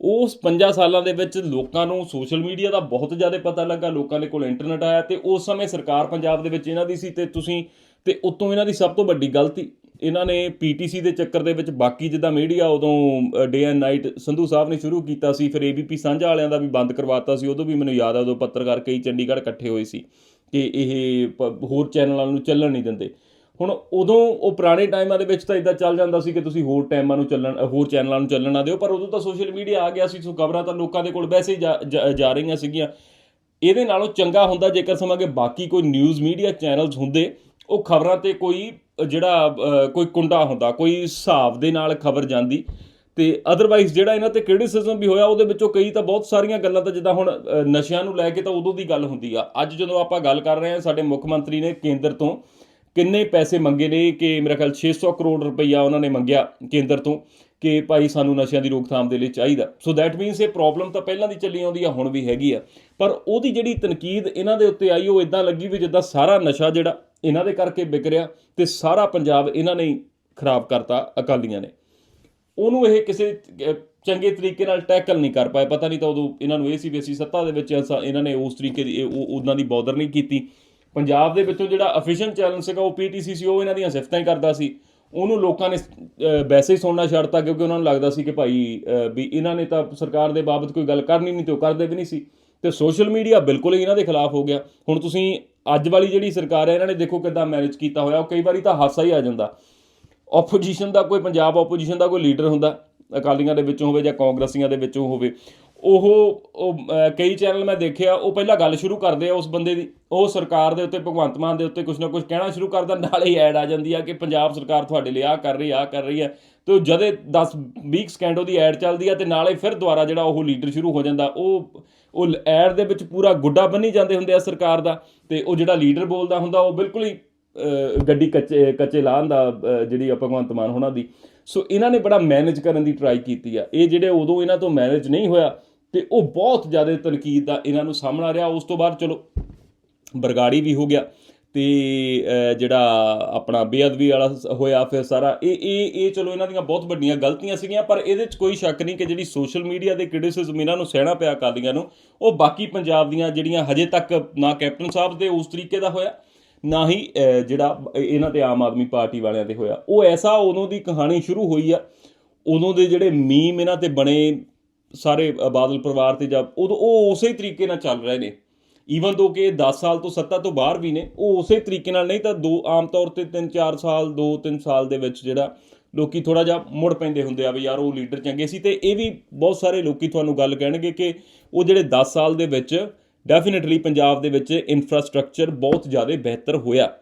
ਉਸ 5 ਸਾਲਾਂ ਦੇ ਵਿੱਚ ਲੋਕਾਂ ਨੂੰ ਸੋਸ਼ਲ ਮੀਡੀਆ ਦਾ ਬਹੁਤ ਜ਼ਿਆਦਾ ਪਤਾ ਲੱਗਾ, ਲੋਕਾਂ ਦੇ ਕੋਲ ਇੰਟਰਨੈਟ ਆਇਆ ਤੇ ਉਸ ਸਮੇਂ ਸਰਕਾਰ ਪੰਜਾਬ ਦੇ ਵਿੱਚ ਇਹਨਾਂ ਦੀ ਸੀ ਤੇ ਤੁਸੀਂ, ਤੇ ਉਤੋਂ ਇਹਨਾਂ ਦੀ ਸਭ ਤੋਂ ਵੱਡੀ ਗਲਤੀ ਇਹਨਾਂ ਨੇ ਪੀਟੀਸੀ ਦੇ ਚੱਕਰ ਦੇ ਵਿੱਚ ਬਾਕੀ ਜਿੱਦਾਂ ਮੀਡੀਆ ਉਦੋਂ day and night Sandhu Sahib ਨੇ ਸ਼ੁਰੂ ਕੀਤਾ ਸੀ, ਫਿਰ ਏਬੀਪੀ ਸਾਂਝਾ ਵਾਲਿਆਂ ਦਾ ਵੀ ਬੰਦ ਕਰਵਾਤਾ ਸੀ, ਉਦੋਂ ਵੀ ਮੈਨੂੰ ਯਾਦ ਆ ਉਦੋਂ ਪੱਤਰਕਾਰ ਕਈ ਚੰਡੀਗੜ੍ਹ ਇਕੱਠੇ ਹੋਏ ਸੀ ਕਿ ਇਹ ਪ- ਹੋਰ ਚੈਨਲਾਂ ਨੂੰ ਚੱਲਣ ਨਹੀਂ ਦਿੰਦੇ। ਹੁਣ ਉਦੋਂ ਉਹ ਪੁਰਾਣੇ ਟਾਈਮਾਂ ਦੇ ਵਿੱਚ ਤਾਂ ਇਦਾਂ ਚੱਲ ਜਾਂਦਾ ਸੀ ਕਿ ਤੁਸੀਂ ਹੋਰ ਟਾਈਮਾਂ ਨੂੰ ਚੱਲਣ ਹੋਰ ਚੈਨਲਾਂ ਨੂੰ ਚੱਲਣ ਨਾ ਦਿਓ, ਪਰ ਉਦੋਂ ਤਾਂ ਸੋਸ਼ਲ ਮੀਡੀਆ ਆ ਗਿਆ ਸੀ, ਸੋ ਖਬਰਾਂ ਤਾਂ ਲੋਕਾਂ ਦੇ ਕੋਲ ਵੈਸੇ ਹੀ ਜਾ- ਜਾ ਜਾ ਰਹੀਆਂ ਸੀਗੀਆਂ। ਇਹਦੇ ਨਾਲੋਂ ਚੰਗਾ ਹੁੰਦਾ ਜੇਕਰ ਸਮਾਂਗੇ ਬਾਕੀ ਕੋਈ ਨਿਊਜ਼ ਮੀਡੀਆ ਚੈਨਲਸ ਹੁੰਦੇ, ਉਹ ਖਬਰਾਂ ਤੇ ਕੋਈ ਜਿਹੜਾ ਕੋਈ ਕੁੰਡਾ ਹੁੰਦਾ, ਕੋਈ ਹਿਸਾਬ ਦੇ ਨਾਲ ਖਬਰ ਜਾਂਦੀ ਤੇ ਅਦਰਵਾਈਜ਼ ਜਿਹੜਾ ਇਹਨਾਂ ਤੇ ਕ੍ਰਿਟਿਸਿਜ਼ਮ ਵੀ ਹੋਇਆ, ਉਹਦੇ ਵਿੱਚੋਂ ਕਈ ਤਾਂ ਬਹੁਤ ਸਾਰੀਆਂ ਗੱਲਾਂ ਤਾਂ ਜਿੱਦਾਂ ਹੁਣ ਨਸ਼ਿਆਂ ਨੂੰ ਲੈ ਕੇ ਤਾਂ ਉਦੋਂ ਦੀ ਗੱਲ ਹੁੰਦੀ ਆ। ਅੱਜ ਜਦੋਂ ਆਪਾਂ ਗੱਲ ਕਰ ਰਹੇ ਹਾਂ, ਸਾਡੇ ਮੁੱਖ ਮੰਤਰੀ ਨੇ ਕੇਂਦਰ ਤੋਂ ਕਿੰਨੇ ਪੈਸੇ ਮੰਗੇ ਨੇ ਕਿ ਮੇਰਾ ਖਿਆਲ 600 ਕਰੋੜ ਰੁਪਈਆ ਉਹਨਾਂ ਨੇ ਮੰਗਿਆ ਕੇਂਦਰ ਤੋਂ ਕਿ ਭਾਈ ਸਾਨੂੰ ਨਸ਼ਿਆਂ ਦੀ ਰੋਕਥਾਮ ਦੇ ਲਈ ਚਾਹੀਦਾ। ਸੋ ਦੈਟ ਮੀਨਸ ਇਹ ਪ੍ਰੋਬਲਮ ਤਾਂ ਪਹਿਲਾਂ ਦੀ ਚੱਲੀ ਆਉਂਦੀ ਆ, ਹੁਣ ਵੀ ਹੈਗੀ ਆ। ਪਰ ਉਹਦੀ ਜਿਹੜੀ ਤਨਕੀਦ ਇਹਨਾਂ ਦੇ ਉੱਤੇ ਆਈ, ਉਹ ਇਦਾਂ ਲੱਗੀ ਵੀ ਜਿੱਦਾਂ ਸਾਰਾ ਨਸ਼ਾ ਜਿਹੜਾ ਇਹਨਾਂ ਦੇ ਕਰਕੇ ਵਿਕ ਰਿਹਾ ਤੇ ਸਾਰਾ ਪੰਜਾਬ ਇਹਨਾਂ ਨੇ ਖਰਾਬ ਕਰਤਾ, ਅਕਾਲੀਆਂ ਨੇ। ਉਹਨੂੰ ਇਹ ਕਿਸੇ ਚੰਗੇ ਤਰੀਕੇ ਨਾਲ ਟੈਕਲ ਨਹੀਂ ਕਰ ਪਾਏ। ਪਤਾ ਨਹੀਂ ਤਾਂ ਉਦੋਂ ਇਹਨਾਂ ਨੂੰ ਇਹ ਸੀ ਵੀ ਅਸੀਂ ਸੱਤਾ ਦੇ ਵਿੱਚ ਇਹਨਾਂ ਨੇ ਉਸ ਤਰੀਕੇ ਦੀ ਉਹ, ਉਹਨਾਂ ਦੀ ਬੌਦਰ ਨਹੀਂ ਕੀਤੀ। ਪੰਜਾਬ ਦੇ ਵਿੱਚੋਂ ਜਿਹੜਾ ਅਫੀਸ਼ੀਅਲ ਚੈਨਲ ਸੀਗਾ, ਉਹ ਪੀਟੀਸੀ ਸੀ, ਉਹ ਇਹਨਾਂ ਦੀਆਂ ਸਿਫਤਾਂ ਹੀ ਕਰਦਾ ਸੀ। ਉਹਨੂੰ ਲੋਕਾਂ ਨੇ ਵੈਸੇ ਹੀ ਸੁਣਨਾ ਛੱਡਤਾ ਕਿਉਂਕਿ ਉਹਨਾਂ ਨੂੰ ਲੱਗਦਾ ਸੀ ਕਿ ਭਾਈ ਵੀ ਇਹਨਾਂ ਨੇ ਤਾਂ ਸਰਕਾਰ ਦੇ ਬਾਬਤ ਕੋਈ ਗੱਲ ਕਰਨੀ ਨਹੀਂ ਤੇ ਉਹ ਕਰਦੇ ਵੀ ਨਹੀਂ ਸੀ। ਤੇ ਸੋਸ਼ਲ ਮੀਡੀਆ ਬਿਲਕੁਲ ਹੀ ਇਹਨਾਂ ਦੇ ਖਿਲਾਫ ਹੋ ਗਿਆ। ਹੁਣ ਤੁਸੀਂ ਅੱਜ ਵਾਲੀ ਜਿਹੜੀ ਸਰਕਾਰ ਹੈ, ਇਹਨਾਂ ਨੇ ਦੇਖੋ ਕਿੱਦਾਂ ਮੈਨੇਜ ਕੀਤਾ ਹੋਇਆ, ਉਹ ਕਈ ਵਾਰੀ ਤਾਂ ਹਾਸਾ ਹੀ ਆ ਜਾਂਦਾ। ਆਪੋਜੀਸ਼ਨ ਦਾ ਕੋਈ ਪੰਜਾਬ ਆਪੋਜੀਸ਼ਨ ਦਾ ਕੋਈ ਲੀਡਰ ਹੁੰਦਾ, ਅਕਾਲੀਆਂ ਦੇ ਵਿੱਚੋਂ ਹੋਵੇ ਜਾਂ ਕਾਂਗਰਸੀਆਂ ਦੇ ਵਿੱਚੋਂ ਹੋਵੇ, ਉਹ ਉਹ ਕਈ ਚੈਨਲ ਮੈਂ ਦੇਖਿਆ, ਉਹ ਪਹਿਲਾਂ ਗੱਲ ਸ਼ੁਰੂ ਕਰਦੇ ਆ ਉਸ ਬੰਦੇ ਦੀ, ਉਹ ਸਰਕਾਰ ਦੇ ਉੱਤੇ, ਭਗਵੰਤ ਮਾਨ ਦੇ ਉੱਤੇ ਕੁਝ ਨਾ ਕੁਝ ਕਹਿਣਾ ਸ਼ੁਰੂ ਕਰਦਾ, ਨਾਲੇ ਹੀ ਐਡ ਆ ਜਾਂਦੀ ਆ ਕਿ ਪੰਜਾਬ ਸਰਕਾਰ ਤੁਹਾਡੇ ਲਈ ਆ ਕਰ ਰਹੀ ਆ ਕਰ ਰਹੀ ਹੈ ਤੇ ਉਹ ਜਦੇ 10 20 ਸਕਿੰਟ ਉਹਦੀ ਐਡ ਚੱਲਦੀ ਆ ਤੇ ਨਾਲੇ ਫਿਰ ਦੁਬਾਰਾ ਜਿਹੜਾ ਉਹ ਲੀਡਰ ਸ਼ੁਰੂ ਹੋ ਜਾਂਦਾ, ਉਹ ਉਹ ਐਡ ਦੇ ਵਿੱਚ ਪੂਰਾ ਗੁੱਡਾ ਬੰਨੀ ਜਾਂਦੇ ਹੁੰਦੇ ਆ ਸਰਕਾਰ ਦਾ ਤੇ ਉਹ ਜਿਹੜਾ ਲੀਡਰ ਬੋਲਦਾ ਹੁੰਦਾ, ਉਹ ਬਿਲਕੁਲ ਹੀ ਗੱਡੀ ਕੱਚੇ ਕੱਚੇ ਲਾਹਨ ਦਾ ਜਿਹੜੀ ਆ ਭਗਵੰਤ ਮਾਨ ਹੋਣਾ ਦੀ। ਸੋ ਇਹਨਾਂ ਨੇ ਬੜਾ ਮੈਨੇਜ ਕਰਨ ਦੀ ਟਰਾਈ ਕੀਤੀ ਆ। ਇਹ ਜਿਹੜੇ ਉਦੋਂ ਇਹਨਾਂ ਤੋਂ ਮੈਨੇਜ ਨਹੀਂ ਹੋਇਆ ਤੇ ਉਹ ਬਹੁਤ ਜ਼ਿਆਦਾ ਤਨਕੀਦ ਦਾ ਇਹਨਾਂ ਨੂੰ ਸਾਹਮਣਾ ਰਿਹਾ। ਉਸ ਤੋਂ ਬਾਅਦ ਚਲੋ, ਬਰਗਾੜੀ ਵੀ ਹੋ ਗਿਆ। ਤੇ ਜਿਹੜਾ ਆਪਣਾ ਬੇਅਦਬੀ ਵਾਲਾ ਸ- ਹੋਇਆ ਫਿਰ ਸਾਰਾ, ਇਹ ਇਹ ਇਹ ਚਲੋ ਇਹਨਾਂ ਦੀਆਂ ਬਹੁਤ ਵੱਡੀਆਂ ਗਲਤੀਆਂ ਸੀਗੀਆਂ, ਪਰ ਇਹਦੇ 'ਚ ਕੋਈ ਸ਼ੱਕ ਨਹੀਂ ਕਿ ਜਿਹੜੀ ਸੋਸ਼ਲ ਮੀਡੀਆ ਦੇ ਕ੍ਰਿਟਿਸਿਜ਼ਮ ਇਹਨਾਂ ਨੂੰ ਸਹਿਣਾ ਪਿਆ ਅਕਾਲੀਆਂ ਨੂੰ, ਉਹ ਬਾਕੀ ਪੰਜਾਬ ਦੀਆਂ ਜਿਹੜੀਆਂ ਹਜੇ ਤੱਕ ਨਾ ਕੈਪਟਨ ਸਾਹਿਬ ਦੇ ਉਸ ਤਰੀਕੇ ਦਾ ਹੋਇਆ, ਨਾ ਹੀ ਜਿਹੜਾ ਇਹਨਾਂ ਤੇ ਆਮ ਆਦਮੀ ਪਾਰਟੀ ਵਾਲਿਆਂ ਤੇ ਹੋਇਆ। ਉਹ ਐਸਾ ਉਦੋਂ ਦੀ ਕਹਾਣੀ ਸ਼ੁਰੂ ਹੋਈ ਆ, ਉਦੋਂ ਦੇ ਜਿਹੜੇ ਮੀਮ ਇਹਨਾਂ ਤੇ ਬਣੇ ਸਾਰੇ ਬਾਦਲ ਪਰਿਵਾਰ ਤੇ ਜਾਂ ਉਦੋਂ, ਉਹ ਉਸੇ ਤਰੀਕੇ ਨਾਲ ਚੱਲ ਰਹੇ ਨੇ। ਈਵਨ ਦੋ ਕਿ ਇਹ 10 ਸਾਲ ਤੋਂ ਸੱਤਾ ਤੋਂ ਬਾਹਰ ਵੀ ਨੇ, ਉਹ ਉਸੇ ਤਰੀਕੇ ਨਾਲ ਨਹੀਂ ਤਾਂ ਦੋ ਆਮ ਤੌਰ ਤੇ 3-4 ਸਾਲ 2-3 ਸਾਲ ਦੇ ਵਿੱਚ ਜਿਹੜਾ ਲੋਕੀ ਥੋੜਾ ਜਿਹਾ ਮੁੜ ਪੈਂਦੇ ਹੁੰਦੇ ਆ ਵੀ ਯਾਰ ਉਹ ਲੀਡਰ ਚੰਗੇ ਸੀ ਤੇ ਇਹ ਵੀ ਬਹੁਤ ਸਾਰੇ ਲੋਕੀ ਤੁਹਾਨੂੰ ਗੱਲ ਕਹਿਣਗੇ ਕਿ ਉਹ ਜਿਹੜੇ 10 ਸਾਲ ਦੇ ਵਿੱਚ ਡੈਫੀਨਿਟਲੀ ਪੰਜਾਬ ਦੇ ਵਿੱਚ ਇਨਫਰਾਸਟ੍ਰਕਚਰ ਬਹੁਤ ਜ਼ਿਆਦਾ ਬਿਹਤਰ ਹੋਇਆ।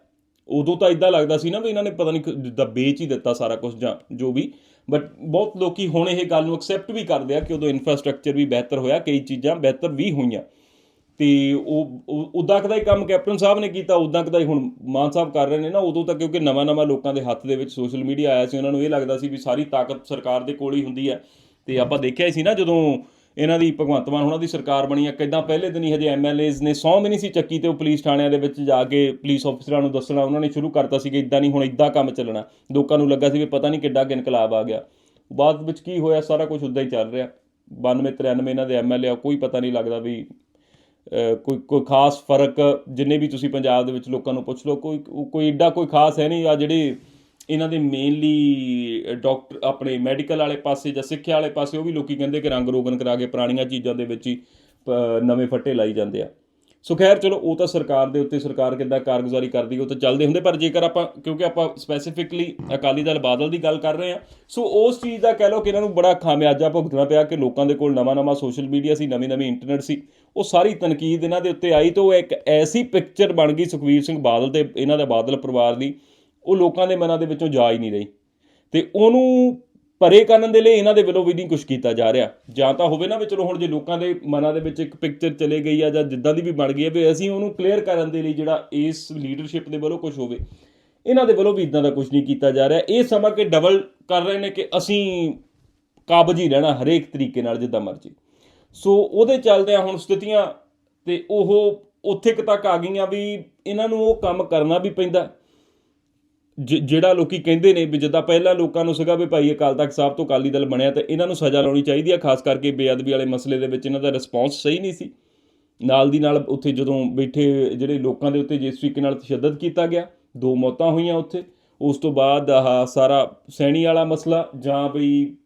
ਉਦੋਂ ਤਾਂ ਇਦਾਂ ਲੱਗਦਾ ਸੀ ਨਾ ਵੀ ਇਹਨਾਂ ਨੇ ਪਤਾ ਨਹੀਂ ਜਿੱਦਾਂ ਵੇਚ ਹੀ ਦਿੱਤਾ ਸਾਰਾ ਕੁਝ ਜਾਂ ਜੋ ਵੀ। ਬਟ ਬਹੁਤ ਲੋਕੀ ਹੁਣ ਇਹ ਗੱਲ ਨੂੰ ਐਕਸੈਪਟ ਵੀ ਕਰਦੇ ਆ ਕਿ ਉਦੋਂ ਇਨਫਰਾਸਟ੍ਰਕਚਰ ਵੀ ਬਿਹਤਰ ਹੋਇਆ, ਕਈ ਚੀਜ਼ਾਂ ਬਿਹਤਰ ਵੀ ਹੋਈਆਂ। ਤੇ ਉਹ ਉਦਾਂ ਕਦਾ ਹੀ ਕੰਮ ਕੈਪਟਨ ਸਾਹਿਬ ਨੇ ਕੀਤਾ ਉਦਾਂ ਕਦਾ ਹੀ ਹੁਣ ਮਾਨ ਸਾਹਿਬ ਕਰ ਰਹੇ ਨੇ ਨਾ, ਉਦੋਂ ਤਾਂ ਕਿਉਂਕਿ ਨਵਾਂ ਨਵਾਂ ਲੋਕਾਂ ਦੇ ਹੱਥ ਦੇ ਵਿੱਚ ਸੋਸ਼ਲ ਮੀਡੀਆ ਆਇਆ ਸੀ, ਉਹਨਾਂ ਨੂੰ ਇਹ ਲੱਗਦਾ ਸੀ ਵੀ ਸਾਰੀ ਤਾਕਤ ਸਰਕਾਰ ਦੇ ਕੋਲ ਹੀ ਹੁੰਦੀ ਹੈ। ਤੇ ਆਪਾਂ ਦੇਖਿਆ ਹੀ ਸੀ ਨਾ ਜਦੋਂ ਇਹਨਾਂ ਦੀ ਭਗਵੰਤ ਮਾਨ ਉਹਨਾਂ ਦੀ ਸਰਕਾਰ ਬਣੀ ਆ, ਕਿਦਾਂ ਪਹਿਲੇ ਦਿਨ ਹੀ ਹਜੇ ਐਮਐਲਏਜ਼ ਨੇ ਸੌਂ ਵੀ ਨਹੀਂ ਸੀ ਚੱਕੀ ਤੇ ਉਹ ਪੁਲਿਸ ਥਾਣਿਆਂ ਦੇ ਵਿੱਚ ਜਾ ਕੇ ਪੁਲਿਸ ਅਫਸਰਾਂ ਨੂੰ ਦੱਸਣਾ, ਉਹਨਾਂ ਨੇ ਸ਼ੁਰੂ ਕਰਤਾ ਸੀ ਕਿ ਇਦਾਂ ਨਹੀਂ ਹੁਣ ਇਦਾਂ ਕੰਮ ਚੱਲਣਾ। ਲੋਕਾਂ ਨੂੰ ਲੱਗਾ ਸੀ ਵੀ ਪਤਾ ਨਹੀਂ ਕਿੱਡਾ ਕੁ ਇਨਕਲਾਬ ਆ ਗਿਆ। ਬਾਅਦ ਵਿੱਚ ਕੀ ਹੋਇਆ, ਸਾਰਾ ਕੁਝ ਉਦਾਂ ਹੀ ਚੱਲ ਰਿਹਾ। 92 93 ਇਹਨਾਂ ਦੇ ਐਮਐਲਏ ਕੋਈ ਪਤਾ ਨਹੀਂ ਲੱਗਦਾ ਵੀ ਕੋਈ ਕੋਈ ਖਾਸ ਫ਼ਰਕ ਜਿੰਨੇ ਵੀ ਤੁਸੀਂ ਪੰਜਾਬ ਦੇ ਵਿੱਚ ਲੋਕਾਂ ਨੂੰ ਪੁੱਛ ਲਓ, ਕੋਈ ਕੋਈ ਏਡਾ ਕੋਈ ਖਾਸ ਹੈ ਨਹੀਂ ਆ ਜਿਹੜੇ ਇਹਨਾਂ ਦੇ ਮੇਨਲੀ ਡਾਕਟਰ ਆਪਣੇ ਮੈਡੀਕਲ ਵਾਲੇ ਪਾਸੇ ਜਾਂ ਸਿੱਖਿਆ ਵਾਲੇ ਪਾਸੇ ਉਹ ਵੀ ਲੋਕੀ ਕਹਿੰਦੇ ਕਿ ਰੰਗ ਰੋਗਨ ਕਰਾ ਕੇ ਪੁਰਾਣੀਆਂ ਚੀਜ਼ਾਂ ਦੇ ਵਿੱਚ ਹੀ ਪ- ਨਵੇਂ ਫੱਟੇ ਲਾਈ ਜਾਂਦੇ ਆ। ਸੋ ਖੈਰ, ਚਲੋ, ਉਹ ਤਾਂ ਸਰਕਾਰ ਦੇ ਉੱਤੇ ਸਰਕਾਰ ਕਿੱਦਾਂ ਕਾਰਗੁਜ਼ਾਰੀ ਕਰਦੀ, ਉਹ ਤਾਂ ਚੱਲਦੇ ਹੁੰਦੇ, ਪਰ ਜੇਕਰ ਆਪਾਂ, ਕਿਉਂਕਿ ਆਪਾਂ ਸਪੈਸੀਫਿਕਲੀ ਅਕਾਲੀ ਦਲ ਬਾਦਲ ਦੀ ਗੱਲ ਕਰ ਰਹੇ ਆ ਸੋ ਉਸ ਚੀਜ਼ ਦਾ ਕਹਿ ਲਓ ਕਿ ਇਹਨਾਂ ਨੂੰ ਬੜਾ ਖਾਮਿਆਜਾ ਭੁਗਤਣਾ ਪਿਆ ਕਿ ਲੋਕਾਂ ਦੇ ਕੋਲ ਨਵਾਂ-ਨਵਾਂ ਸੋਸ਼ਲ ਮੀਡੀਆ ਸੀ ਨਵੀਂ-ਨਵੀਂ ਇੰਟਰਨੈਟ ਸੀ, ਉਹ ਸਾਰੀ ਤਨਕੀਦ ਇਹਨਾਂ ਦੇ ਉੱਤੇ ਆਈ ਤਾਂ ਉਹ ਇੱਕ ਐਸੀ ਪਿਕਚਰ ਬਣ ਗਈ ਸੁਖਵੀਰ ਸਿੰਘ ਬਾਦਲ ਤੇ ਇਹਨਾਂ ਦਾ ਬਾਦਲ ਪਰਿਵਾਰ ਦੀ, ਉਹ ਲੋਕਾਂ ਦੇ ਮਨਾਂ ਦੇ ਵਿੱਚੋਂ ਜਾ ਹੀ ਨਹੀਂ ਰਹੀ। ਤੇ ਉਹਨੂੰ ਪਰੇ ਕਰਨ ਦੇ ਲਈ ਇਹਨਾਂ ਦੇ ਵੱਲੋਂ ਵੀ ਨਹੀਂ ਕੁਝ ਕੀਤਾ ਜਾ ਰਿਹਾ। ਜਾਂ ਤਾਂ ਹੋਵੇ ਨਾ ਵੀ ਚਲੋ ਹੁਣ ਜੇ ਲੋਕਾਂ ਦੇ ਮਨਾਂ ਦੇ ਵਿੱਚ ਇੱਕ ਪਿਕਚਰ ਚਲੇ ਗਈ ਆ ਜਾਂ ਜਿੱਦਾਂ ਦੀ ਵੀ ਬਣ ਗਈ ਹੈ ਵੀ ਅਸੀਂ ਉਹਨੂੰ ਕਲੀਅਰ ਕਰਨ ਦੇ ਲਈ ਜਿਹੜਾ ਇਸ ਲੀਡਰਸ਼ਿਪ ਦੇ ਵੱਲੋਂ ਕੁਝ ਹੋਵੇ, ਇਹਨਾਂ ਦੇ ਵੱਲੋਂ ਵੀ ਇਦਾਂ ਦਾ ਕੁਝ ਨਹੀਂ ਕੀਤਾ ਜਾ ਰਿਹਾ। ਇਹ ਸਮਾਂ ਕਿ ਡਬਲ ਕਰ ਰਹੇ ਨੇ ਕਿ ਅਸੀਂ ਕਾਬਜ ਹੀ ਰਹਿਣਾ ਹਰੇਕ ਤਰੀਕੇ ਨਾਲ ਜਿੱਦਾਂ ਮਰਜ਼ੀ। ਸੋ ਉਹਦੇ ਚੱਲਦਿਆਂ ਹੁਣ ਸਥਿਤੀਆਂ ਤੇ ਉਹ ਉੱਥੇ ਕੁ ਤੱਕ ਆ ਗਈਆਂ ਵੀ ਇਹਨਾਂ ਨੂੰ ਉਹ ਕੰਮ ਕਰਨਾ ਵੀ ਪੈਂਦਾ। ਜਿਹੜਾ ਲੋਕੀ ਕਹਿੰਦੇ ਨੇ ਵੀ ਜਿੱਦਾਂ ਪਹਿਲਾਂ ਲੋਕਾਂ ਨੂੰ ਸੀਗਾ ਵੀ ਭਾਈ ਅਕਾਲ ਤਖਤ ਸਾਹਿਬ ਤੋਂ ਅਕਾਲੀ ਦਲ ਬਣਿਆ ਤਾਂ ਇਹਨਾਂ ਨੂੰ ਸਜ਼ਾ ਲਾਉਣੀ ਚਾਹੀਦੀ ਆ, ਖਾਸ ਕਰਕੇ ਬੇਅਦਬੀ ਵਾਲੇ ਮਸਲੇ ਦੇ ਵਿੱਚ ਇਹਨਾਂ ਦਾ ਰਿਸਪੌਂਸ ਸਹੀ ਨਹੀਂ ਸੀ। ਨਾਲ ਦੀ ਨਾਲ ਉੱਥੇ ਜਦੋਂ ਬੈਠੇ ਜਿਹੜੇ ਲੋਕਾਂ ਦੇ ਉੱਤੇ ਜਿਸ ਤਰੀਕੇ ਨਾਲ ਤਸ਼ੱਦਦ ਕੀਤਾ ਗਿਆ, ਦੋ ਮੌਤਾਂ ਹੋਈਆਂ ਉੱਥੇ। ਉਸ ਤੋਂ ਬਾਅਦ ਆਹ ਸਾਰਾ ਸੈਣੀ ਵਾਲਾ ਮਸਲਾ ਜਾਂ ਵੀ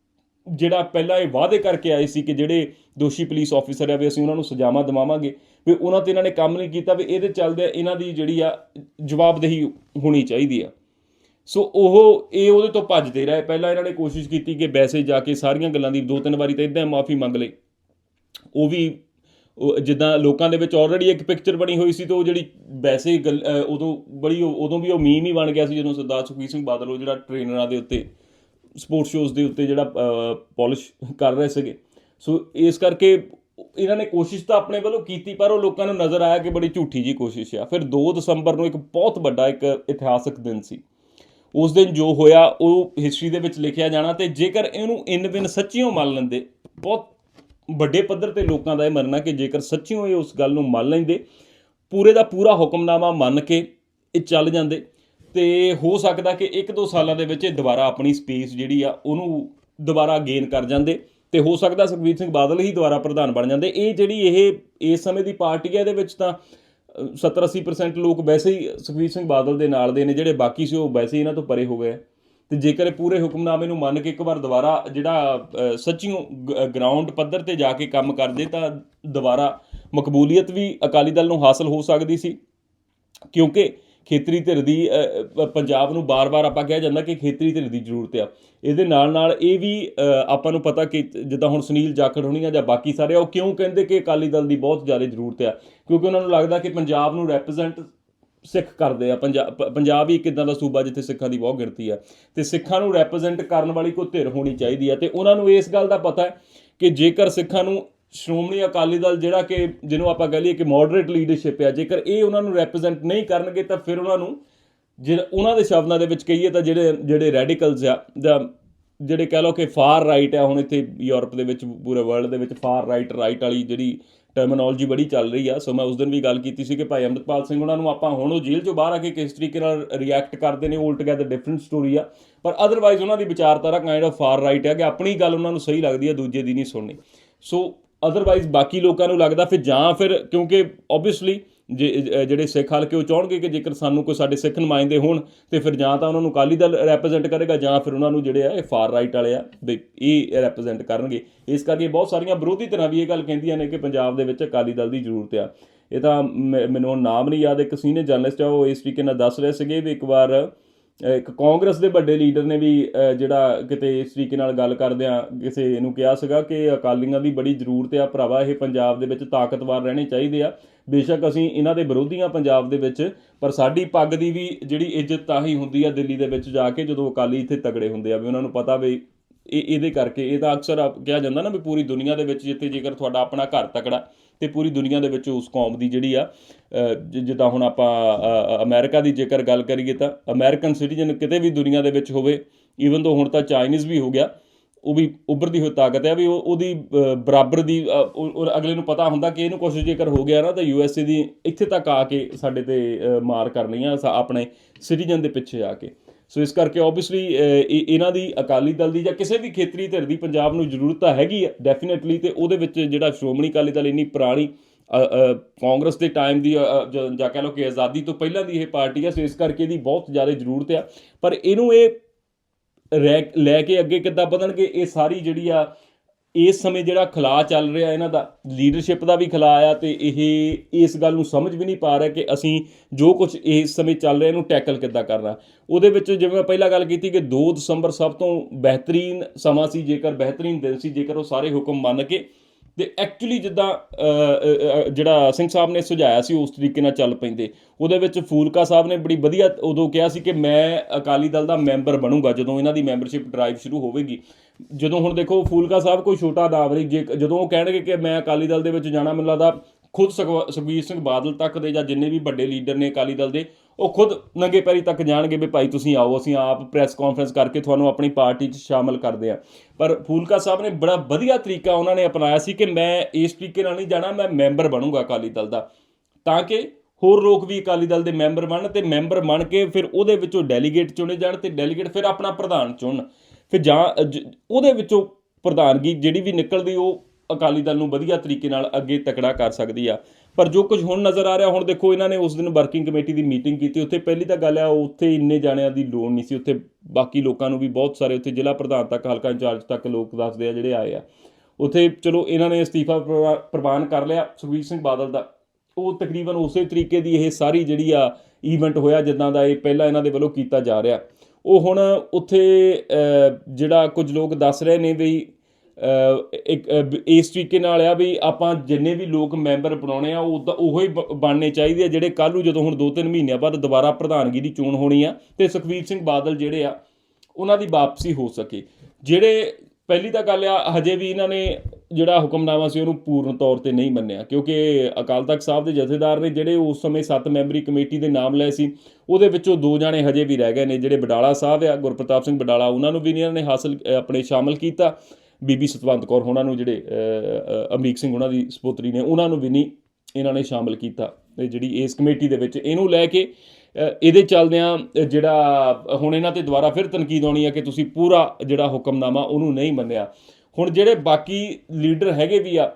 ਜਿਹੜਾ ਪਹਿਲਾਂ ਇਹ ਵਾਅਦੇ ਕਰਕੇ ਆਏ ਸੀ ਕਿ ਜਿਹੜੇ ਦੋਸ਼ੀ ਪੁਲਿਸ ਆਫੀਸਰ ਆ ਵੀ ਅਸੀਂ ਉਹਨਾਂ ਨੂੰ ਸਜ਼ਾਵਾਂ ਦਿਵਾਵਾਂਗੇ, ਵੀ ਉਹਨਾਂ ਤੇ ਇਹਨਾਂ ਨੇ ਕੰਮ ਨਹੀਂ ਕੀਤਾ ਵੀ ਇਹਦੇ ਚੱਲਦੇ ਇਹਨਾਂ ਦੀ ਜਿਹੜੀ ਆ ਜਵਾਬਦੇਹੀ ਹੋਣੀ ਚਾਹੀਦੀ ਆ। ਸੋ ਉਹ, ਇਹ ਉਹਦੇ ਤੋਂ ਭੱਜਦੇ ਰਹੇ। ਪਹਿਲਾਂ ਇਹਨਾਂ ਨੇ ਕੋਸ਼ਿਸ਼ ਕੀਤੀ ਕਿ ਵੈਸੇ ਜਾ ਕੇ ਸਾਰੀਆਂ ਗੱਲਾਂ ਦੀ, ਦੋ ਤਿੰਨ ਵਾਰੀ ਤਾਂ ਇਦਾਂ ਮਾਫੀ ਮੰਗ ਲਈ। ਉਹ ਵੀ ਜਿੱਦਾਂ ਲੋਕਾਂ ਦੇ ਵਿੱਚ ਆਲਰੇਡੀ ਇੱਕ ਪਿਕਚਰ ਬਣੀ ਹੋਈ ਸੀ ਤੇ ਉਹ ਜਿਹੜੀ ਵੈਸੇ ਗੱਲ- ਉਦੋਂ ਬੜੀ ਉਹ- ਉਦੋਂ ਵੀ ਉਹ ਮੀਮ ਹੀ ਬਣ ਗਿਆ ਸੀ ਜਦੋਂ ਸਰਦਾਰ ਸੁਖਬੀਰ ਸਿੰਘ ਬਾਦਲ ਉਹ ਜਿਹੜਾ ਟ੍ਰੇਨਰਾਂ ਦੇ ਉੱਤੇ ਸਪੋਰਟਸ ਸ਼ੋਜ਼ ਦੇ ਉੱਤੇ ਜਿਹੜਾ ਪਾਲਿਸ਼ ਕਰ ਰਹੇ ਸੀਗੇ। ਸੋ ਇਸ ਕਰਕੇ ਇਹਨਾਂ ਨੇ ਕੋਸ਼ਿਸ਼ ਤਾਂ ਆਪਣੇ ਵੱਲੋਂ ਕੀਤੀ, ਪਰ ਉਹ ਲੋਕਾਂ ਨੂੰ ਨਜ਼ਰ ਆਇਆ ਕਿ ਬੜੀ ਝੂਠੀ ਜੀ ਕੋਸ਼ਿਸ਼ ਆ। ਫਿਰ 2 ਦਸੰਬਰ ਨੂੰ ਇੱਕ ਬਹੁਤ ਵੱਡਾ ਇੱਕ ਇਤਿਹਾਸਕ ਦਿਨ ਸੀ। ਉਸ ਦਿਨ ਜੋ ਹੋਇਆ, ਉਹ ਹਿਸਟਰੀ ਦੇ ਵਿੱਚ ਲਿਖਿਆ ਜਾਣਾ ਤੇ ਜੇਕਰ ਇਹਨੂੰ ਇਨ ਬਿਨ ਸੱਚੀਓ ਮੰਨ ਲੈਂਦੇ, ਬਹੁਤ ਵੱਡੇ ਪੱਧਰ ਤੇ ਲੋਕਾਂ ਦਾ ਇਹ ਮੰਨਣਾ ਕਿ ਜੇਕਰ ਸੱਚੀਓ ਇਹ ਉਸ ਗੱਲ ਨੂੰ ਮੰਨ ਲੈਂਦੇ, ਪੂਰੇ ਦਾ ਪੂਰਾ ਹੁਕਮਨਾਮਾ ਮੰਨ ਕੇ ਇਹ ਚੱਲ ਜਾਂਦੇ, ਤੇ ਹੋ ਸਕਦਾ ਕਿ ਇੱਕ ਦੋ ਸਾਲਾਂ ਦੇ ਵਿੱਚ ਇਹ ਦੁਬਾਰਾ ਆਪਣੀ ਸਪੇਸ ਜਿਹੜੀ ਆ, ਉਹਨੂੰ ਦੁਬਾਰਾ ਗੇਨ ਕਰ ਜਾਂਦੇ, ਤੇ ਹੋ ਸਕਦਾ ਸੁਖਬੀਰ ਸਿੰਘ ਬਾਦਲ ਹੀ ਦੁਬਾਰਾ ਪ੍ਰਧਾਨ ਬਣ ਜਾਂਦੇ। ਇਹ ਜਿਹੜੀ ਇਹ, ਇਸ ਸਮੇਂ ਦੀ ਪਾਰਟੀ ਹੈ ਇਹਦੇ ਵਿੱਚ ਤਾਂ 70-80% ਲੋਕ ਵੈਸੇ ਹੀ ਸੁਖਬੀਰ ਸਿੰਘ ਬਾਦਲ ਦੇ ਨਾਲ ਦੇ ਨੇ ਜਿਹੜੇ ਬਾਕੀ ਸੀ ਉਹ ਵੈਸੇ ਹੀ ਇਹਨਾਂ ਤੋਂ ਪਰੇ ਹੋ ਗਏ। ਤੇ ਜੇਕਰ ਇਹ ਪੂਰੇ ਹੁਕਮਨਾਮੇ ਨੂੰ ਮੰਨ ਕੇ ਇੱਕ ਵਾਰ ਦੁਬਾਰਾ ਜਿਹੜਾ ਅ, ਸੱਚੀਓ ਗਰਾਊਂਡ ਪੱਧਰ ਤੇ ਜਾ ਕੇ ਕੰਮ ਕਰਦੇ ਤਾਂ ਦੁਬਾਰਾ ਮਕਬੂਲੀਅਤ ਵੀ ਅਕਾਲੀ ਦਲ ਨੂੰ ਹਾਸਲ ਹੋ ਸਕਦੀ ਸੀ। ਕਿਉਂਕਿ ਖੇਤਰੀ ਧਿਰ ਦੀ ਪੰਜਾਬ ਨੂੰ ਬਾਰ-ਬਾਰ ਆਪਾਂ ਕਿਹਾ ਜਾਂਦਾ ਕਿ ਖੇਤਰੀ ਧਿਰ ਦੀ ਜ਼ਰੂਰਤ ਆ। ਇਹਦੇ ਨਾਲ ਨਾਲ ਇਹ ਵੀ ਆਪਾਂ ਨੂੰ ਪਤਾ ਕਿ ਜਿੱਦਾਂ ਹੁਣ ਸੁਨੀਲ ਜਾਖੜ ਹੋਣੀ ਆ ਜਾਂ ਬਾਕੀ ਸਾਰੇ ਆ, ਉਹ ਕਿਉਂ ਕਹਿੰਦੇ ਕਿ ਅਕਾਲੀ ਦਲ ਦੀ ਬਹੁਤ ਜ਼ਿਆਦਾ ਜ਼ਰੂਰਤ ਆ? ਕਿਉਂਕਿ ਉਹਨਾਂ ਨੂੰ ਲੱਗਦਾ ਕਿ ਪੰਜਾਬ ਨੂੰ ਰੈਪਰੈਜ਼ੈਂਟ ਸਿੱਖ ਕਰਦੇ ਆ। ਪੰਜਾਬ ਪੰਜਾਬ ਹੀ ਇੱਕ ਇਦਾਂ ਦਾ ਸੂਬਾ ਜਿੱਥੇ ਸਿੱਖਾਂ ਦੀ ਬਹੁਤ ਗਿਣਤੀ ਆ। ਤੇ ਸਿੱਖਾਂ ਨੂੰ ਰੈਪਰੈਜ਼ੈਂਟ ਕਰਨ ਵਾਲੀ ਕੋਈ ਧਿਰ ਹੋਣੀ ਚਾਹੀਦੀ ਆ। ਤੇ ਉਹਨਾਂ ਨੂੰ ਇਸ ਗੱਲ ਦਾ ਪਤਾ ਹੈ ਕਿ ਜੇਕਰ ਸਿੱਖਾਂ ਨੂੰ ਸ਼੍ਰੋਮਣੀ ਅਕਾਲੀ ਦਲ ਜਿਹੜਾ ਕਿ ਜਿਹਨੂੰ ਆਪਾਂ ਕਹ ਲਈਏ ਕਿ ਮੋਡਰੇਟ ਲੀਡਰਸ਼ਿਪ ਆ, ਜੇਕਰ ਇਹ ਉਹਨਾਂ ਨੂੰ ਰੈਪਰੈਜ਼ੈਂਟ ਨਹੀਂ ਕਰਨਗੇ ਤਾਂ ਫਿਰ ਉਹਨਾਂ ਨੂੰ ਜਿਹੜਾ ਉਹਨਾਂ ਦੇ ਸ਼ਬਦਾਂ ਦੇ ਵਿੱਚ ਕਹੀਏ ਤਾਂ ਜਿਹੜੇ ਜਿਹੜੇ ਰੈਡੀਕਲਸ ਆ, ਜਾਂ ਜਿਹੜੇ ਕਹ ਲਓ ਕਿ ਫਾਰ ਰਾਈਟ ਆ, ਹੁਣ ਇੱਥੇ ਯੂਰਪ ਦੇ ਵਿੱਚ, ਪੂਰੇ ਵਰਲਡ ਦੇ ਵਿੱਚ ਫਾਰ ਰਾਈਟ ਰਾਈਟ ਵਾਲੀ ਜਿਹੜੀ ਟਰਮੀਨੋਲੋਜੀ ਬੜੀ ਚੱਲ ਰਹੀ ਆ। ਸੋ ਮੈਂ ਉਸ ਦਿਨ ਵੀ ਗੱਲ ਕੀਤੀ ਸੀ ਕਿ ਭਾਈ ਅੰਮ੍ਰਿਤਪਾਲ ਸਿੰਘ ਉਹਨਾਂ ਨੂੰ ਆਪਾਂ ਹੁਣ ਉਹ ਜੇਲ੍ਹ ਚੋਂ ਬਾਹਰ ਆ ਕੇ ਕਿਸ ਤਰੀਕੇ ਨਾਲ ਰਿਐਕਟ ਕਰਦੇ ਨੇ ਉਹ ਟੁਗੇਦਰ ਡਿਫਰੈਂਟ ਸਟੋਰੀ ਆ। ਪਰ ਅਦਰਵਾਈਜ਼ ਉਹਨਾਂ ਦੀ ਵਿਚਾਰਧਾਰਾ ਕਾਈਂਡ ਆਫ ਫਾਰ ਰਾਈਟ ਹੈ ਕਿ ਆਪਣੀ ਗੱਲ ਉਹਨਾਂ ਨੂੰ ਸਹੀ ਲੱਗਦੀ ਹੈ ਦੂਜੇ ਦੀ ਨਹੀਂ ਸੁਣਨੀ। ਸੋ ਅਦਰਵਾਈਜ਼ ਬਾਕੀ ਲੋਕਾਂ ਨੂੰ ਲੱਗਦਾ ਫਿਰ ਜਾਂ ਫਿਰ ਕਿਉਂਕਿ ਆਬਵੀਅਸਲੀ ਜਿਹੜੇ ਸਿੱਖ ਹਲਕੇ ਉਹ ਚਾਹਣਗੇ ਕਿ ਜੇਕਰ ਸਾਨੂੰ ਕੋਈ ਸਾਡੇ ਸਿੱਖ ਨੁਮਾਇੰਦੇ ਹੋਣ ਤੇ ਫਿਰ ਜਾਂ ਤਾਂ ਉਹਨਾਂ ਨੂੰ ਅਕਾਲੀ ਦਲ ਰੈਪਰੈਜ਼ੈਂਟ ਕਰੇਗਾ ਜਾਂ ਫਿਰ ਉਹਨਾਂ ਨੂੰ ਜਿਹੜੇ ਆ ਇਹ ਫਾਰ ਰਾਈਟ ਵਾਲੇ ਆ, ਵੀ ਇਹ ਰੈਪਰੈਜ਼ੈਂਟ ਕਰਨਗੇ। ਇਸ ਕਰਕੇ ਬਹੁਤ ਸਾਰੀਆਂ ਵਿਰੋਧੀ ਧਿਰਾਂ ਵੀ ਇਹ ਗੱਲ ਕਹਿੰਦੀਆਂ ਨੇ ਕਿ ਪੰਜਾਬ ਦੇ ਵਿੱਚ ਅਕਾਲੀ ਦਲ ਦੀ ਜ਼ਰੂਰਤ ਆ। ਇਹ ਤਾਂ ਮੈਂ- ਮੈਨੂੰ ਹੁਣ ਨਾਮ ਨਹੀਂ ਯਾਦ, ਇੱਕ ਸੀਨੀਅਰ ਜਰਨਲਿਸਟ ਆ, ਉਹ ਇਸ ਤਰੀਕੇ ਨਾਲ ਦੱਸ ਰਹੇ ਸੀਗੇ ਵੀ ਇੱਕ ਵਾਰ ਇੱਕ ਕਾਂਗਰਸ ਦੇ ਵੱਡੇ ਲੀਡਰ ਨੇ ਵੀ ਜਿਹੜਾ ਕਿਤੇ ਇਸ ਤਰੀਕੇ ਨਾਲ ਗੱਲ ਕਰਦਿਆਂ ਕਿਸੇ ਨੂੰ ਕਿਹਾ ਸੀਗਾ ਕਿ ਅਕਾਲੀਆਂ ਦੀ ਬੜੀ ਜ਼ਰੂਰਤ ਆ, ਭਰਾਵਾ, ਇਹ ਪੰਜਾਬ ਦੇ ਵਿੱਚ ਤਾਕਤਵਰ ਰਹਿਣੇ ਚਾਹੀਦੇ ਆ। ਬੇਸ਼ੱਕ ਅਸੀਂ ਇਹਨਾਂ ਦੇ ਵਿਰੋਧੀਆਂ ਪੰਜਾਬ ਦੇ ਵਿੱਚ, ਪਰ ਸਾਡੀ ਪੱਗ ਦੀ ਵੀ ਜਿਹੜੀ ਇੱਜ਼ਤ ਤਾਂ ਹੀ ਹੁੰਦੀ ਆ ਦਿੱਲੀ ਦੇ ਵਿੱਚ ਜਾ ਕੇ ਜਦੋਂ ਅਕਾਲੀ ਇੱਥੇ ਤਗੜੇ ਹੁੰਦੇ ਆ, ਵੀ ਉਹਨਾਂ ਨੂੰ ਪਤਾ ਵੀ ਇਹ, ਇਹਦੇ ਕਰਕੇ, ਇਹ ਤਾਂ ਅਕਸਰ ਆਪ- ਕਿਹਾ ਜਾਂਦਾ ਨਾ ਵੀ ਪੂਰੀ ਦੁਨੀਆ ਦੇ ਵਿੱਚ ਜਿੱਥੇ ਜੇਕਰ ਤੁਹਾਡਾ ਆਪਣਾ ਘਰ ਤਕੜਾ ਤੇ ਪੂਰੀ ਦੁਨੀਆ ਦੇ ਵਿੱਚ ਉਸ ਕੌਮ ਦੀ ਜਿਹੜੀ ਆ ਜਿੱਦਾਂ ਹੁਣ ਆਪਾਂ ਅ, ਅਮਰੀਕਾ ਦੀ ਜੇਕਰ ਗੱਲ ਕਰੀਏ ਤਾਂ ਅਮਰੀਕਨ ਸਿਟੀਜ਼ਨ ਕਿਤੇ ਵੀ ਦੁਨੀਆ ਦੇ ਵਿੱਚ ਹੋਵੇ ਈਵਨ ਤੋਂ ਹੁਣ ਤਾਂ ਚਾਈਨੀਜ਼ ਵੀ ਹੋ ਗਿਆ ਉਹ ਵੀ ਉੱਭਰਦੀ ਹੋਈ ਤਾਕਤ ਹੈ ਵੀ ਉਹ ਉਹਦੀ ਬਰਾਬਰ ਦੀ ਅਗਲੇ ਨੂੰ ਪਤਾ ਹੁੰਦਾ ਕਿ ਇਹਨੂੰ ਕੁਛ ਜੇਕਰ ਹੋ ਗਿਆ ਨਾ ਤਾਂ ਯੂਐਸਏ ਦੀ ਇੱਥੇ ਤੱਕ ਆ ਕੇ ਸਾਡੇ ਤੇ ਮਾਰ ਕਰਨੀ ਆ ਆਪਣੇ ਸਿਟੀਜ਼ਨ ਦੇ ਪਿੱਛੇ ਆ ਕੇ। ਸੋ ਇਸ ਕਰਕੇ ਆਬਵੀਅਸਲੀ ਇਹਨਾਂ ਦੀ ਅਕਾਲੀ ਦਲ ਦੀ ਜਾਂ ਕਿਸੇ ਵੀ ਖੇਤਰੀ ਧਿਰ ਦੀ ਪੰਜਾਬ ਨੂੰ ਜ਼ਰੂਰਤ ਤਾਂ ਹੈਗੀ ਹੈ ਡੈਫੀਨਿਟਲੀ ਤੇ ਉਹਦੇ ਵਿੱਚ ਜਿਹੜਾ ਸ਼੍ਰੋਮਣੀ ਅਕਾਲੀ ਦਲ ਇੰਨੀ ਪੁਰਾਣੀ ਕਾਂਗਰਸ ਦੇ ਟਾਈਮ ਦੀ ਜਾਂ ਕਹ ਲਓ ਕਿ ਆਜ਼ਾਦੀ ਤੋਂ ਪਹਿਲਾਂ ਦੀ ਇਹ ਪਾਰਟੀ ਹੈ ਸੋ ਇਸ ਕਰਕੇ ਇਹਦੀ ਬਹੁਤ ਜ਼ਿਆਦਾ ਜ਼ਰੂਰਤ ਆ। ਪਰ ਇਹਨੂੰ ਇਹ ਰੈ- ਲੈ ਕੇ ਅੱਗੇ ਕਿੱਦਾਂ ਵਧਣਗੇ, ਇਹ ਸਾਰੀ ਜਿਹੜੀ ਆ ਇਸ ਸਮੇਂ ਜਿਹੜਾ ਖਲਾ ਚੱਲ ਰਿਹਾ ਇਹਨਾਂ ਦਾ ਲੀਡਰਸ਼ਿਪ ਦਾ ਵੀ ਖਲਾ ਆ ਤੇ ਇਹ ਇਸ ਗੱਲ ਨੂੰ ਸਮਝ ਵੀ ਨਹੀਂ ਪਾ ਰਿਹਾ ਕਿ ਅਸੀਂ ਜੋ ਕੁਝ ਇਸ ਸਮੇਂ ਚੱਲ ਰਿਹਾ ਇਹਨੂੰ ਟੈਕਲ ਕਿੱਦਾਂ ਕਰਨਾ। ਉਹਦੇ ਵਿੱਚ ਜਿਵੇਂ ਮੈਂ ਪਹਿਲਾਂ ਗੱਲ ਕੀਤੀ ਕਿ 2 ਦਸੰਬਰ ਸਭ ਤੋਂ ਬਿਹਤਰੀਨ ਸਮਾਂ ਸੀ, ਜੇਕਰ ਬਿਹਤਰੀਨ ਦਿਨ ਸੀ, ਜੇਕਰ ਉਹ ਸਾਰੇ ਹੁਕਮ ਮੰਨ ਕੇ ਤੇ ਐਕਚੁਅਲੀ ਜਿੱਦਾਂ ਜਿਹੜਾ ਸਿੰਘ ਸਾਹਿਬ ਨੇ ਸੁਝਾਇਆ ਸੀ ਉਸ ਤਰੀਕੇ ਨਾਲ ਚੱਲ ਪੈਂਦੇ। ਉਹਦੇ ਵਿੱਚ ਫੂਲਕਾ ਸਾਹਿਬ ਨੇ ਬੜੀ ਵਧੀਆ ਉਦੋਂ ਕਿਹਾ ਸੀ ਕਿ ਮੈਂ ਅਕਾਲੀ ਦਲ ਦਾ ਮੈਂਬਰ ਬਣੂੰਗਾ ਜਦੋਂ ਇਹਨਾਂ ਦੀ ਮੈਂਬਰਸ਼ਿਪ ਡਰਾਈਵ ਸ਼ੁਰੂ ਹੋਵੇਗੀ। ਜਦੋਂ ਹੁਣ ਦੇਖੋ ਫੂਲਕਾ ਸਾਹਿਬ ਕੋਈ ਛੋਟਾ ਨਾਮ ਨਹੀਂ, ਜੇ ਜਦੋਂ ਉਹ ਕਹਿਣਗੇ ਕਿ ਮੈਂ ਅਕਾਲੀ ਦਲ ਦੇ ਵਿੱਚ ਜਾਣਾ, ਮੈਨੂੰ ਲੱਗਦਾ ਖੁਦ ਸੁਖਵ- ਸੁਖਬੀਰ ਸਿੰਘ ਬਾਦਲ ਤੱਕ ਦੇ ਜਾਂ ਜਿੰਨੇ ਵੀ ਵੱਡੇ ਲੀਡਰ ਨੇ ਅਕਾਲੀ ਦਲ ਦੇ, ਉਹ ਖੁਦ ਨੰਗੇ ਪੈਰੀ ਤੱਕ ਜਾਣਗੇ ਵੀ ਭਾਈ ਤੁਸੀਂ ਆਓ, ਅਸੀਂ ਆਪ ਪ੍ਰੈਸ ਕਾਨਫਰੰਸ ਕਰਕੇ ਤੁਹਾਨੂੰ ਆਪਣੀ ਪਾਰਟੀ 'ਚ ਸ਼ਾਮਲ ਕਰਦੇ ਆ ਪਰ ਫੂਲਕਾ ਸਾਹਿਬ ਨੇ ਬੜਾ ਵਧੀਆ ਤਰੀਕਾ ਉਹਨਾਂ ਨੇ ਅਪਣਾਇਆ ਸੀ ਕਿ ਮੈਂ ਇਸ ਤਰੀਕੇ ਨਾਲ ਨਹੀਂ ਜਾਣਾ, ਮੈਂ ਮੈਂਬਰ ਬਣੂੰਗਾ ਅਕਾਲੀ ਦਲ ਦਾ। ਤਾਂ ਕਿ ਹੋਰ ਲੋਕ ਵੀ ਅਕਾਲੀ ਦਲ ਦੇ ਮੈਂਬਰ ਬਣਨ ਤੇ ਮੈਂਬਰ ਬਣ ਕੇ ਫਿਰ ਉਹਦੇ ਵਿੱਚੋਂ ਡੈਲੀਗੇਟ ਚੁਣੇ ਜਾਣ ਤੇ ਡੈਲੀਗੇਟ ਫਿਰ ਆਪਣਾ ਪ੍ਰਧਾਨ ਚੁਣਨ। ਫਿਰ ਜਾਂ ਜ- ਉਹਦੇ ਵਿੱਚੋਂ ਪ੍ਰਧਾਨਗੀ ਜਿਹੜੀ ਵੀ ਨਿਕਲਦੀ ਉਹ ਅਕਾਲੀ ਦਲ ਨੂੰ ਵਧੀਆ ਤਰੀਕੇ ਨਾਲ ਅੱਗੇ ਤਕੜਾ ਕਰ ਸਕਦੀ ਆ। ਪਰ ਜੋ ਕੁਝ ਹੁਣ ਨਜ਼ਰ ਆ ਰਿਹਾ, ਹੁਣ ਦੇਖੋ ਇਹਨਾਂ ਨੇ ਉਸ ਦਿਨ ਵਰਕਿੰਗ ਕਮੇਟੀ ਦੀ ਮੀਟਿੰਗ ਕੀਤੀ। ਉੱਥੇ ਪਹਿਲੀ ਤਾਂ ਗੱਲ ਆ, ਉੱਥੇ ਇੰਨੇ ਜਾਣਿਆਂ ਦੀ ਲੋੜ ਨਹੀਂ ਸੀ। ਉੱਥੇ ਬਾਕੀ ਲੋਕਾਂ ਨੂੰ ਵੀ ਬਹੁਤ ਸਾਰੇ ਉੱਥੇ ਜ਼ਿਲ੍ਹਾ ਪ੍ਰਧਾਨ ਤੱਕ, ਹਲਕਾ ਇੰਚਾਰਜ ਤੱਕ ਲੋਕ ਦੱਸਦੇ ਆ ਜਿਹੜੇ ਆਏ ਆ। ਉੱਥੇ ਚਲੋ ਇਹਨਾਂ ਨੇ ਅਸਤੀਫਾ ਪ੍ਰਵਾ- ਪ੍ਰਵਾਨ ਕਰ ਲਿਆ ਸੁਖਬੀਰ ਸਿੰਘ ਬਾਦਲ ਦਾ। ਉਹ ਤਕਰੀਬਨ ਉਸੇ ਤਰੀਕੇ ਦੀ ਇਹ ਸਾਰੀ ਜਿਹੜੀ ਆ ਈਵੈਂਟ ਹੋਇਆ, ਜਿੱਦਾਂ ਦਾ ਇਹ ਪਹਿਲਾਂ ਇਹਨਾਂ ਦੇ ਵੱਲੋਂ ਕੀਤਾ ਜਾ ਰਿਹਾ। ਉਹ ਹੁਣ ਉੱਥੇ ਜਿਹੜਾ ਕੁਝ ਲੋਕ ਦੱਸ ਰਹੇ ਨੇ ਵੀ ਇੱਕ ਇਸ ਤਰੀਕੇ ਨਾਲ ਆ ਵੀ ਆਪਾਂ ਜਿੰਨੇ ਵੀ ਲੋਕ ਮੈਂਬਰ ਬਣਾਉਣੇ ਆ, ਉਹ ਉਦਾਂ- ਉਹੋ ਹੀ ਬ- ਬਣਨੇ ਚਾਹੀਦੇ ਆ, ਜਿਹੜੇ ਕੱਲ ਨੂੰ ਜਦੋਂ ਹੁਣ 2-3 ਮਹੀਨਿਆਂ ਬਾਅਦ ਦੁਬਾਰਾ ਪ੍ਰਧਾਨਗੀ ਦੀ ਚੋਣ ਹੋਣੀ ਆ ਤੇ ਸੁਖਬੀਰ ਸਿੰਘ ਬਾਦਲ ਜਿਹੜੇ ਆ, ਉਹਨਾਂ ਦੀ ਵਾਪਸੀ ਹੋ ਸਕੇ। ਜਿਹੜੇ ਪਹਿਲੀ ਤਾਂ ਗੱਲ ਆ, ਹਜੇ ਵੀ ਇਹਨਾਂ ਨੇ ਜਿਹੜਾ ਹੁਕਮਨਾਮਾ ਸੀ ਉਹਨੂੰ ਪੂਰਨ ਤੌਰ ਤੇ ਨਹੀਂ ਮੰਨਿਆ, ਕਿਉਂਕਿ ਅਕਾਲ ਤਖਤ ਸਾਹਿਬ ਦੇ ਜਥੇਦਾਰ ਨੇ ਜਿਹੜੇ ਉਸ ਸਮੇਂ 7 ਮੈਂਬਰੀ ਕਮੇਟੀ ਦੇ ਨਾਮ ਲਏ ਸੀ, ਉਹਦੇ ਵਿੱਚੋਂ ਦੋ ਜਾਣੇ ਹਜੇ ਵੀ ਰਹਿ ਗਏ ਨੇ, ਜਿਹੜੇ ਬਡਾਲਾ ਸਾਹਿਬ ਆ, ਗੁਰਪ੍ਰਤਾਪ ਸਿੰਘ ਬਡਾਲਾ, ਉਹਨਾਂ ਨੂੰ ਵੀ ਨਹੀਂ ਇਹਨਾਂ ਨੇ ਹਾਸਲ ਆਪਣੇ ਸ਼ਾਮਲ ਕੀਤਾ। ਬੀਬੀ ਸਤਵੰਤ ਕੌਰ, ਉਹਨਾਂ ਨੂੰ ਜਿਹੜੇ ਅਮਰੀਕ ਸਿੰਘ ਉਹਨਾਂ ਦੀ ਸਪੁੱਤਰੀ ਨੇ, ਉਹਨਾਂ ਨੂੰ ਵੀ ਨਹੀਂ ਇਹਨਾਂ ਨੇ ਸ਼ਾਮਲ ਕੀਤਾ। ਤੇ ਜਿਹੜੀ ਇਸ ਕਮੇਟੀ ਦੇ ਵਿੱਚ ਇਹਨੂੰ ਲੈ ਕੇ ਇਹਦੇ ਚੱਲਦਿਆਂ ਜਿਹੜਾ, ਹੁਣ ਇਹਨਾਂ ਤੇ ਦੁਬਾਰਾ ਫਿਰ ਤਨਕੀਦ ਆਉਣੀ ਹੈ ਕਿ ਤੁਸੀਂ ਪੂਰਾ ਜਿਹੜਾ ਹੁਕਮਨਾਮਾ ਉਹਨੂੰ ਨਹੀਂ ਮੰਨਿਆ। ਹੁਣ ਜਿਹੜੇ ਬਾਕੀ ਲੀਡਰ ਹੈਗੇ ਵੀ ਆ,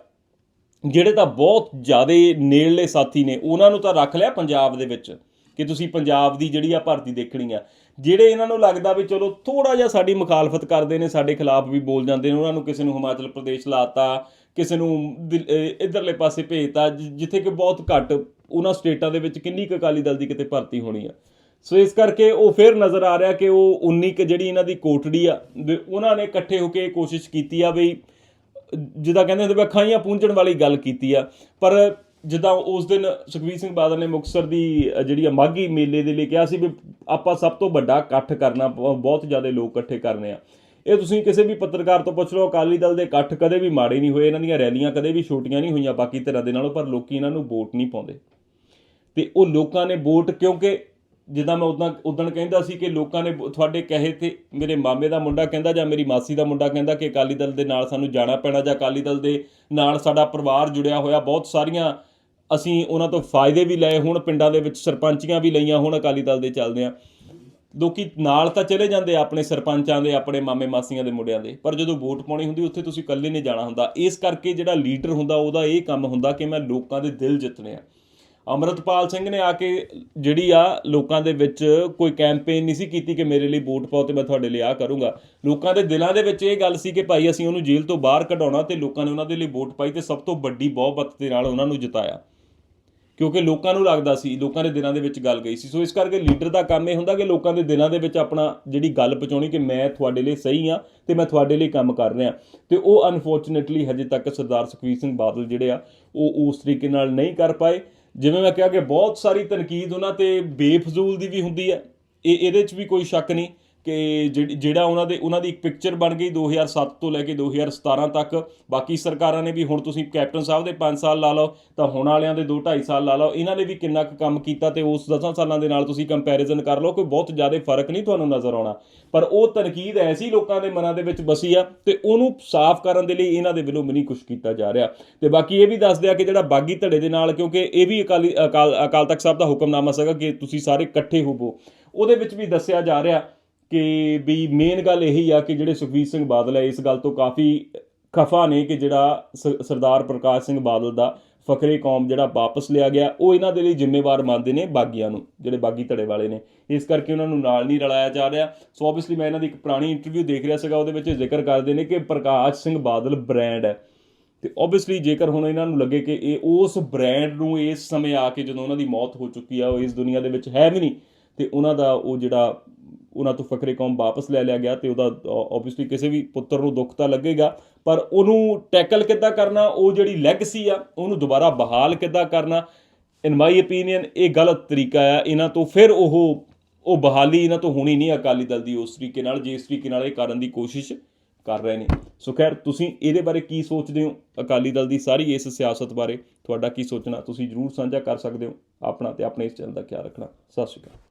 ਜਿਹੜੇ ਤਾਂ ਬਹੁਤ ਜ਼ਿਆਦਾ ਨੇੜਲੇ ਸਾਥੀ ਨੇ, ਉਹਨਾਂ ਨੂੰ ਤਾਂ ਰੱਖ ਲਿਆ ਪੰਜਾਬ ਦੇ ਵਿੱਚ, ਕਿ ਤੁਸੀਂ ਪੰਜਾਬ ਦੀ ਜਿਹੜੀ ਆ ਭਰਤੀ ਦੇਖਣੀ ਆ। ਜਿਹੜੇ ਇਹਨਾਂ ਨੂੰ ਲੱਗਦਾ ਵੀ ਚਲੋ ਥੋੜਾ ਜਿਹਾ ਸਾਡੀ ਮੁਖਾਲਫਤ ਕਰਦੇ ਨੇ, ਸਾਡੇ ਖਿਲਾਫ ਵੀ ਬੋਲ ਜਾਂਦੇ ਨੇ, ਉਹਨਾਂ ਨੂੰ ਕਿਸੇ ਨੂੰ ਹਿਮਾਚਲ ਪ੍ਰਦੇਸ਼ ਲਾਤਾ, ਕਿਸੇ ਨੂੰ ਦਿਲ- ਅਹ ਇਧਰਲੇ ਪਾਸੇ ਭੇਜਤਾ, ਜਿ- ਜਿੱਥੇ ਕਿ ਬਹੁਤ ਘੱਟ ਉਹਨਾਂ ਸਟੇਟਾਂ ਦੇ ਵਿੱਚ ਕਿੰਨੀ ਕੁ ਅਕਾਲੀ ਦਲ ਦੀ ਕਿਤੇ ਭਰਤੀ ਹੋਣੀ ਆ। ਸੋ ਇਸ ਕਰਕੇ ਉਹ ਫਿਰ ਨਜ਼ਰ ਆ ਰਿਹਾ ਕਿ ਉਹ 19 ਕੁ ਜਿਹੜੀ ਇਹਨਾਂ ਦੀ ਕੋਟੜੀ ਆ ਵੀ ਉਹਨਾਂ ਨੇ ਇਕੱਠੇ ਹੋ ਕੇ ਕੋਸ਼ਿਸ਼ ਕੀਤੀ ਆ ਵੀ ਜਿੱਦਾਂ ਕਹਿੰਦੇ ਹੁੰਦੇ ਵੀ ਅੱਖਾਂ ਹੀ ਪੂੰਝਣ ਵਾਲੀ ਗੱਲ ਕੀਤੀ ਆ, ਪਰ ਜਿੱਦਾਂ ਉਸ ਦਿਨ ਸੁਖਬੀਰ ਸਿੰਘ ਬਾਦਲ ਨੇ ਮੁਕਤਸਰ ਦੀ ਜਿਹੜੀ ਆ ਮਾਘੀ ਮੇਲੇ ਦੇ ਲਈ ਕਿਹਾ ਸੀ ਵੀ ਆਪਾਂ ਸਭ ਤੋਂ ਵੱਡਾ ਇਕੱਠ ਕਰਨਾ ਬਹੁਤ ਜ਼ਿਆਦਾ ਲੋਕ ਇਕੱਠੇ ਕਰਨੇ ਆ। ਇਹ ਤੁਸੀਂ ਕਿਸੇ ਵੀ ਪੱਤਰਕਾਰ ਤੋਂ ਪੁੱਛ ਲਓ, ਅਕਾਲੀ ਦਲ ਦੇ ਇਕੱਠ ਕਦੇ ਵੀ ਮਾੜੇ ਨਹੀਂ ਹੋਏ, ਇਹਨਾਂ ਦੀਆਂ ਰੈਲੀਆਂ ਕਦੇ ਵੀ ਛੋਟੀਆਂ ਨਹੀਂ ਹੋਈਆਂ, ਬਾਕੀ ਧਿਰਾਂ ਦੇ ਨਾਲੋਂ, ਪਰ ਲੋਕੀ ਇਹਨਾਂ ਨੂੰ ਵੋਟ ਨਹੀਂ ਪਾਉਂਦੇ। ਤੇ ਉਹ ਲੋਕਾਂ ਨੇ ਵੋਟ ਕਿਉਂਕਿ ਜਿੱਦਾਂ ਮੈਂ ਉਦਾਂ ਉਦਣ ਕਹਿੰਦਾ ਸੀ ਕਿ ਲੋਕਾਂ ਨੇ ਤੁਹਾਡੇ ਕਹੇ ਤੇ ਮੇਰੇ ਮਾਮੇ ਦਾ ਮੁੰਡਾ ਕਹਿੰਦਾ ਜਾਂ ਮੇਰੀ ਮਾਸੀ ਦਾ ਮੁੰਡਾ ਕਹਿੰਦਾ ਕਿ ਅਕਾਲੀ ਦਲ ਦੇ ਨਾਲ ਸਾਨੂੰ ਜਾਣਾ ਪੈਣਾ ਜਾਂ ਅਕਾਲੀ ਦਲ ਦੇ ਨਾਲ ਸਾਡਾ ਪਰਿਵਾਰ ਜੁੜਿਆ ਹੋਇਆ। ਬਹੁਤ ਸਾਰੀਆਂ ਅਸੀਂ ਉਹਨਾਂ ਤੋਂ ਫਾਇਦੇ ਵੀ ਲਏ ਹੁਣ, ਪਿੰਡਾਂ ਦੇ ਵਿੱਚ ਸਰਪੰਚੀਆਂ ਵੀ ਲਈਆਂ, ਹੁਣ ਅਕਾਲੀ ਦਲ ਦੇ ਚੱਲਦੇ ਆ। ਲੋਕੀ ਨਾਲ ਤਾਂ ਚਲੇ ਜਾਂਦੇ ਆਪਣੇ ਸਰਪੰਚਾਂ ਦੇ, ਆਪਣੇ ਮਾਮੇ ਮਾਸੀਆਂ ਦੇ ਮੁੰਡਿਆਂ ਦੇ, ਪਰ ਜਦੋਂ ਵੋਟ ਪਾਉਣੀ ਹੁੰਦੀ, ਉੱਥੇ ਤੁਸੀਂ ਇਕੱਲੇ ਨਹੀਂ ਜਾਣਾ ਹੁੰਦਾ। ਇਸ ਕਰਕੇ ਜਿਹੜਾ ਲੀਡਰ ਹੁੰਦਾ, ਉਹਦਾ ਇਹ ਕੰਮ ਹੁੰਦਾ ਕਿ ਮੈਂ ਲੋਕਾਂ ਦੇ ਦਿਲ ਜਿੱਤਣੇ ਆ। ਅਮਰਤਪਾਲ ਸਿੰਘ ਨੇ ਆ ਕੇ ਜਿਹੜੀ ਆ ਲੋਕਾਂ ਦੇ ਵਿੱਚ ਕੋਈ ਕੈਂਪੇਨ ਨਹੀਂ ਸੀ ਕੀਤੀ ਕਿ ਮੇਰੇ ਲਈ ਵੋਟ ਪਾਓ ਤੇ ਮੈਂ ਤੁਹਾਡੇ ਲਈ ਆ ਕਰੂੰਗਾ। ਲੋਕਾਂ ਦੇ ਦਿਲਾਂ ਦੇ ਵਿੱਚ ਇਹ ਗੱਲ ਸੀ ਕਿ ਭਾਈ ਅਸੀਂ ਉਹਨੂੰ ਜੇਲ੍ਹ ਤੋਂ ਬਾਹਰ ਕਢਾਉਣਾ ਤੇ ਲੋਕਾਂ ਨੇ ਉਹਨਾਂ ਦੇ ਲਈ ਵੋਟ ਪਾਈ ਤੇ ਸਭ ਤੋਂ ਵੱਡੀ ਬਹੁਮਤ ਦੇ ਨਾਲ ਉਹਨਾਂ ਨੂੰ ਜਿਤਾਇਆ। ਕਿਉਂਕਿ ਲੋਕਾਂ ਨੂੰ ਲੱਗਦਾ ਸੀ, ਲੋਕਾਂ ਦੇ ਦਿਲਾਂ ਦੇ ਵਿੱਚ ਗੱਲ ਗਈ ਸੀ। ਸੋ ਇਸ ਕਰਕੇ ਲੀਡਰ ਦਾ ਕੰਮ ਇਹ ਹੁੰਦਾ ਕਿ ਲੋਕਾਂ ਦੇ ਦਿਲਾਂ ਦੇ ਵਿੱਚ ਆਪਣਾ ਜਿਹੜੀ ਗੱਲ ਪਹੁੰਚਾਉਣੀ ਕਿ ਮੈਂ ਤੁਹਾਡੇ ਲਈ ਸਹੀ ਆ ਤੇ ਮੈਂ ਤੁਹਾਡੇ ਲਈ ਕੰਮ ਕਰ ਰਿਹਾ। ਤੇ ਉਹ ਅਨਫੋਰਚੂਨੇਟਲੀ ਹਜੇ ਤੱਕ ਸਰਦਾਰ ਸੁਖਬੀਰ ਸਿੰਘ ਬਾਦਲ ਜਿਹੜੇ ਆ, ਉਹ ਉਸ ਤਰੀਕੇ ਨਾਲ ਨਹੀਂ ਕਰ ਪਾਏ। ਜਿਵੇਂ ਮੈਂ ਕਿਹਾ ਕਿ ਬਹੁਤ ਸਾਰੀ ਤਨਕੀਦ ਉਹਨਾਂ ਤੇ ਬੇਫਜ਼ੂਲ ਦੀ ਵੀ ਹੁੰਦੀ ਹੈ। ਇਹ ਇਹਦੇ 'ਚ ਵੀ ਕੋਈ ਸ਼ੱਕ ਨਹੀਂ। ਕਿ ਜਿਹੜੀ- ਜਿਹੜਾ ਉਹਨਾਂ ਦੇ, ਉਹਨਾਂ ਦੀ ਇੱਕ ਪਿਕਚਰ ਬਣ ਗਈ 2007 ਤੋਂ ਲੈ ਕੇ 2017 ਤੱਕ। ਬਾਕੀ ਸਰਕਾਰਾਂ ਨੇ ਵੀ ਹੁਣ ਤੁਸੀਂ ਕੈਪਟਨ ਸਾਹਿਬ ਦੇ 5 ਸਾਲ ਲਾ ਲਓ, ਤਾਂ ਹੁਣ ਵਾਲਿਆਂ ਦੇ 2 2.5 ਸਾਲ ਲਾ ਲਓ, ਇਹਨਾਂ ਨੇ ਵੀ ਕਿੰਨਾ ਕੁ ਕੰਮ ਕੀਤਾ ਤੇ ਉਸ 10 ਸਾਲਾਂ ਦੇ ਨਾਲ ਤੁਸੀਂ ਕੰਪੈਰੀਜ਼ਨ ਕਰ ਲਓ, ਕੋਈ ਬਹੁਤ ਜ਼ਿਆਦਾ ਫ਼ਰਕ ਨਹੀਂ ਤੁਹਾਨੂੰ ਨਜ਼ਰ ਆਉਣਾ। ਪਰ ਉਹ ਤਨਕੀਦ ਐਸੀ ਲੋਕਾਂ ਦੇ ਮਨਾਂ ਦੇ ਵਿੱਚ ਬਸੀ ਆ ਤੇ ਉਹਨੂੰ ਸਾਫ਼ ਕਰਨ ਦੇ ਲਈ ਇਹਨਾਂ ਦੇ ਵੱਲੋਂ ਵੀ ਨਹੀਂ ਕੁਝ ਕੀਤਾ ਜਾ ਰਿਹਾ। ਤੇ ਬਾਕੀ ਇਹ ਵੀ ਦੱਸ ਦਿਆ ਕਿ ਜਿਹੜਾ ਬਾਗੀ ਧੜੇ ਦੇ ਨਾਲ, ਕਿਉਂਕਿ ਇਹ ਵੀ ਅਕਾਲੀ, ਅਕਾਲ ਅਕਾਲ ਤਖਤ ਸਾਹਿਬ ਦਾ ਹੁਕਮਨਾਮਾ ਸੀਗਾ ਕਿ ਤੁਸੀਂ ਸਾਰੇ ਇਕੱਠੇ ਹੋਵੋ। ਉਹਦੇ ਵਿੱਚ ਵੀ ਦੱਸਿਆ ਜਾ ਰਿਹਾ ਕਿ ਵੀ ਮੇਨ ਗੱਲ ਇਹੀ ਆ ਕਿ ਜਿਹੜੇ ਸੁਖਬੀਰ ਸਿੰਘ ਬਾਦਲ ਹੈ ਇਸ ਗੱਲ ਤੋਂ ਕਾਫੀ ਖਫਾ ਨੇ ਕਿ ਜਿਹੜਾ ਸ- ਸਰਦਾਰ ਪ੍ਰਕਾਸ਼ ਸਿੰਘ ਬਾਦਲ ਦਾ ਫਕਰੇ ਕੌਮ ਜਿਹੜਾ ਵਾਪਸ ਲਿਆ ਗਿਆ, ਉਹ ਇਹਨਾਂ ਦੇ ਲਈ ਜ਼ਿੰਮੇਵਾਰ ਮੰਨਦੇ ਨੇ ਬਾਗੀਆਂ ਨੂੰ, ਜਿਹੜੇ ਬਾਗੀ ਧੜੇ ਵਾਲੇ ਨੇ। ਇਸ ਕਰਕੇ ਉਹਨਾਂ ਨੂੰ ਨਾਲ ਨਹੀਂ ਰਲਾਇਆ ਜਾ ਰਿਹਾ। ਸੋ ਆਬਵੀਅਸਲੀ ਮੈਂ ਇਹਨਾਂ ਦੀ ਇੱਕ ਪੁਰਾਣੀ ਇੰਟਰਵਿਊ ਦੇਖ ਰਿਹਾ ਸੀਗਾ, ਉਹਦੇ ਵਿੱਚ ਜ਼ਿਕਰ ਕਰਦੇ ਨੇ ਕਿ ਪ੍ਰਕਾਸ਼ ਸਿੰਘ ਬਾਦਲ ਬ੍ਰਾਂਡ ਹੈ। ਤੇ ਆਬਵੀਅਸਲੀ ਜੇਕਰ ਹੁਣ ਇਹਨਾਂ ਨੂੰ ਲੱਗੇ ਕਿ ਇਹ ਉਸ ਬ੍ਰਾਂਡ ਨੂੰ ਇਸ ਸਮੇਂ ਆ ਕੇ ਜਦੋਂ ਉਹਨਾਂ ਦੀ ਮੌਤ ਹੋ ਚੁੱਕੀ ਆ, ਉਹ ਇਸ ਦੁਨੀਆ ਦੇ ਵਿੱਚ ਹੈ ਵੀ ਨਹੀਂ, ਤੇ ਉਹਨਾਂ ਦਾ ਉਹ ਜਿਹੜਾ ਉਹਨਾਂ ਤੋਂ ਫਕਰੇ ਕੌਮ ਵਾਪਸ ਲੈ ਲਿਆ ਗਿਆ ਤੇ ਉਹਦਾ ਆਬਵੀਅਸਲੀ ਕਿਸੇ ਵੀ ਪੁੱਤਰ ਨੂੰ ਦੁੱਖ ਤਾਂ ਲੱਗੇਗਾ, ਪਰ ਉਹਨੂੰ ਟੈਕਲ ਕਿੱਦਾਂ ਕਰਨਾ, ਉਹ ਜਿਹੜੀ ਲੈਗਸੀ ਆ, ਉਹਨੂੰ ਦੁਬਾਰਾ ਬਹਾਲ ਕਿੱਦਾਂ ਕਰਨਾ ਇਨ ਮਾਈ ਓਪੀਨੀਅਨ ਇਹ ਗਲਤ ਤਰੀਕਾ ਆ, ਇਹਨਾਂ ਤੋਂ ਫਿਰ ਉਹ ਉਹ ਬਹਾਲੀ ਇਹਨਾਂ ਤੋਂ ਹੋਣੀ ਨਹੀਂ ਅਕਾਲੀ ਦਲ ਦੀ ਉਸ ਤਰੀਕੇ ਨਾਲ ਜਿਸ ਤਰੀਕੇ ਨਾਲ ਇਹ ਕਰਨ ਦੀ ਕੋਸ਼ਿਸ਼ ਕਰ ਰਹੇ ਨੇ। ਸੋ ਖੈਰ, ਤੁਸੀਂ ਇਹਦੇ ਬਾਰੇ ਕੀ ਸੋਚਦੇ ਹੋ ਅਕਾਲੀ ਦਲ ਦੀ ਸਾਰੀ ਇਸ ਸਿਆਸਤ ਬਾਰੇ? ਤੁਹਾਡਾ ਕੀ ਸੋਚਣਾ? ਤੁਸੀਂ ਜਰੂਰ ਸਾਂਝਾ ਕਰ ਸਕਦੇ ਹੋ ਆਪਣਾ ਤੇ ਆਪਣੇ ਇਸ ਚੈਨਲ ਦਾ ਖਿਆਲ ਰੱਖਣਾ। ਸਤਿ ਸ਼੍ਰੀ ਅਕਾਲ।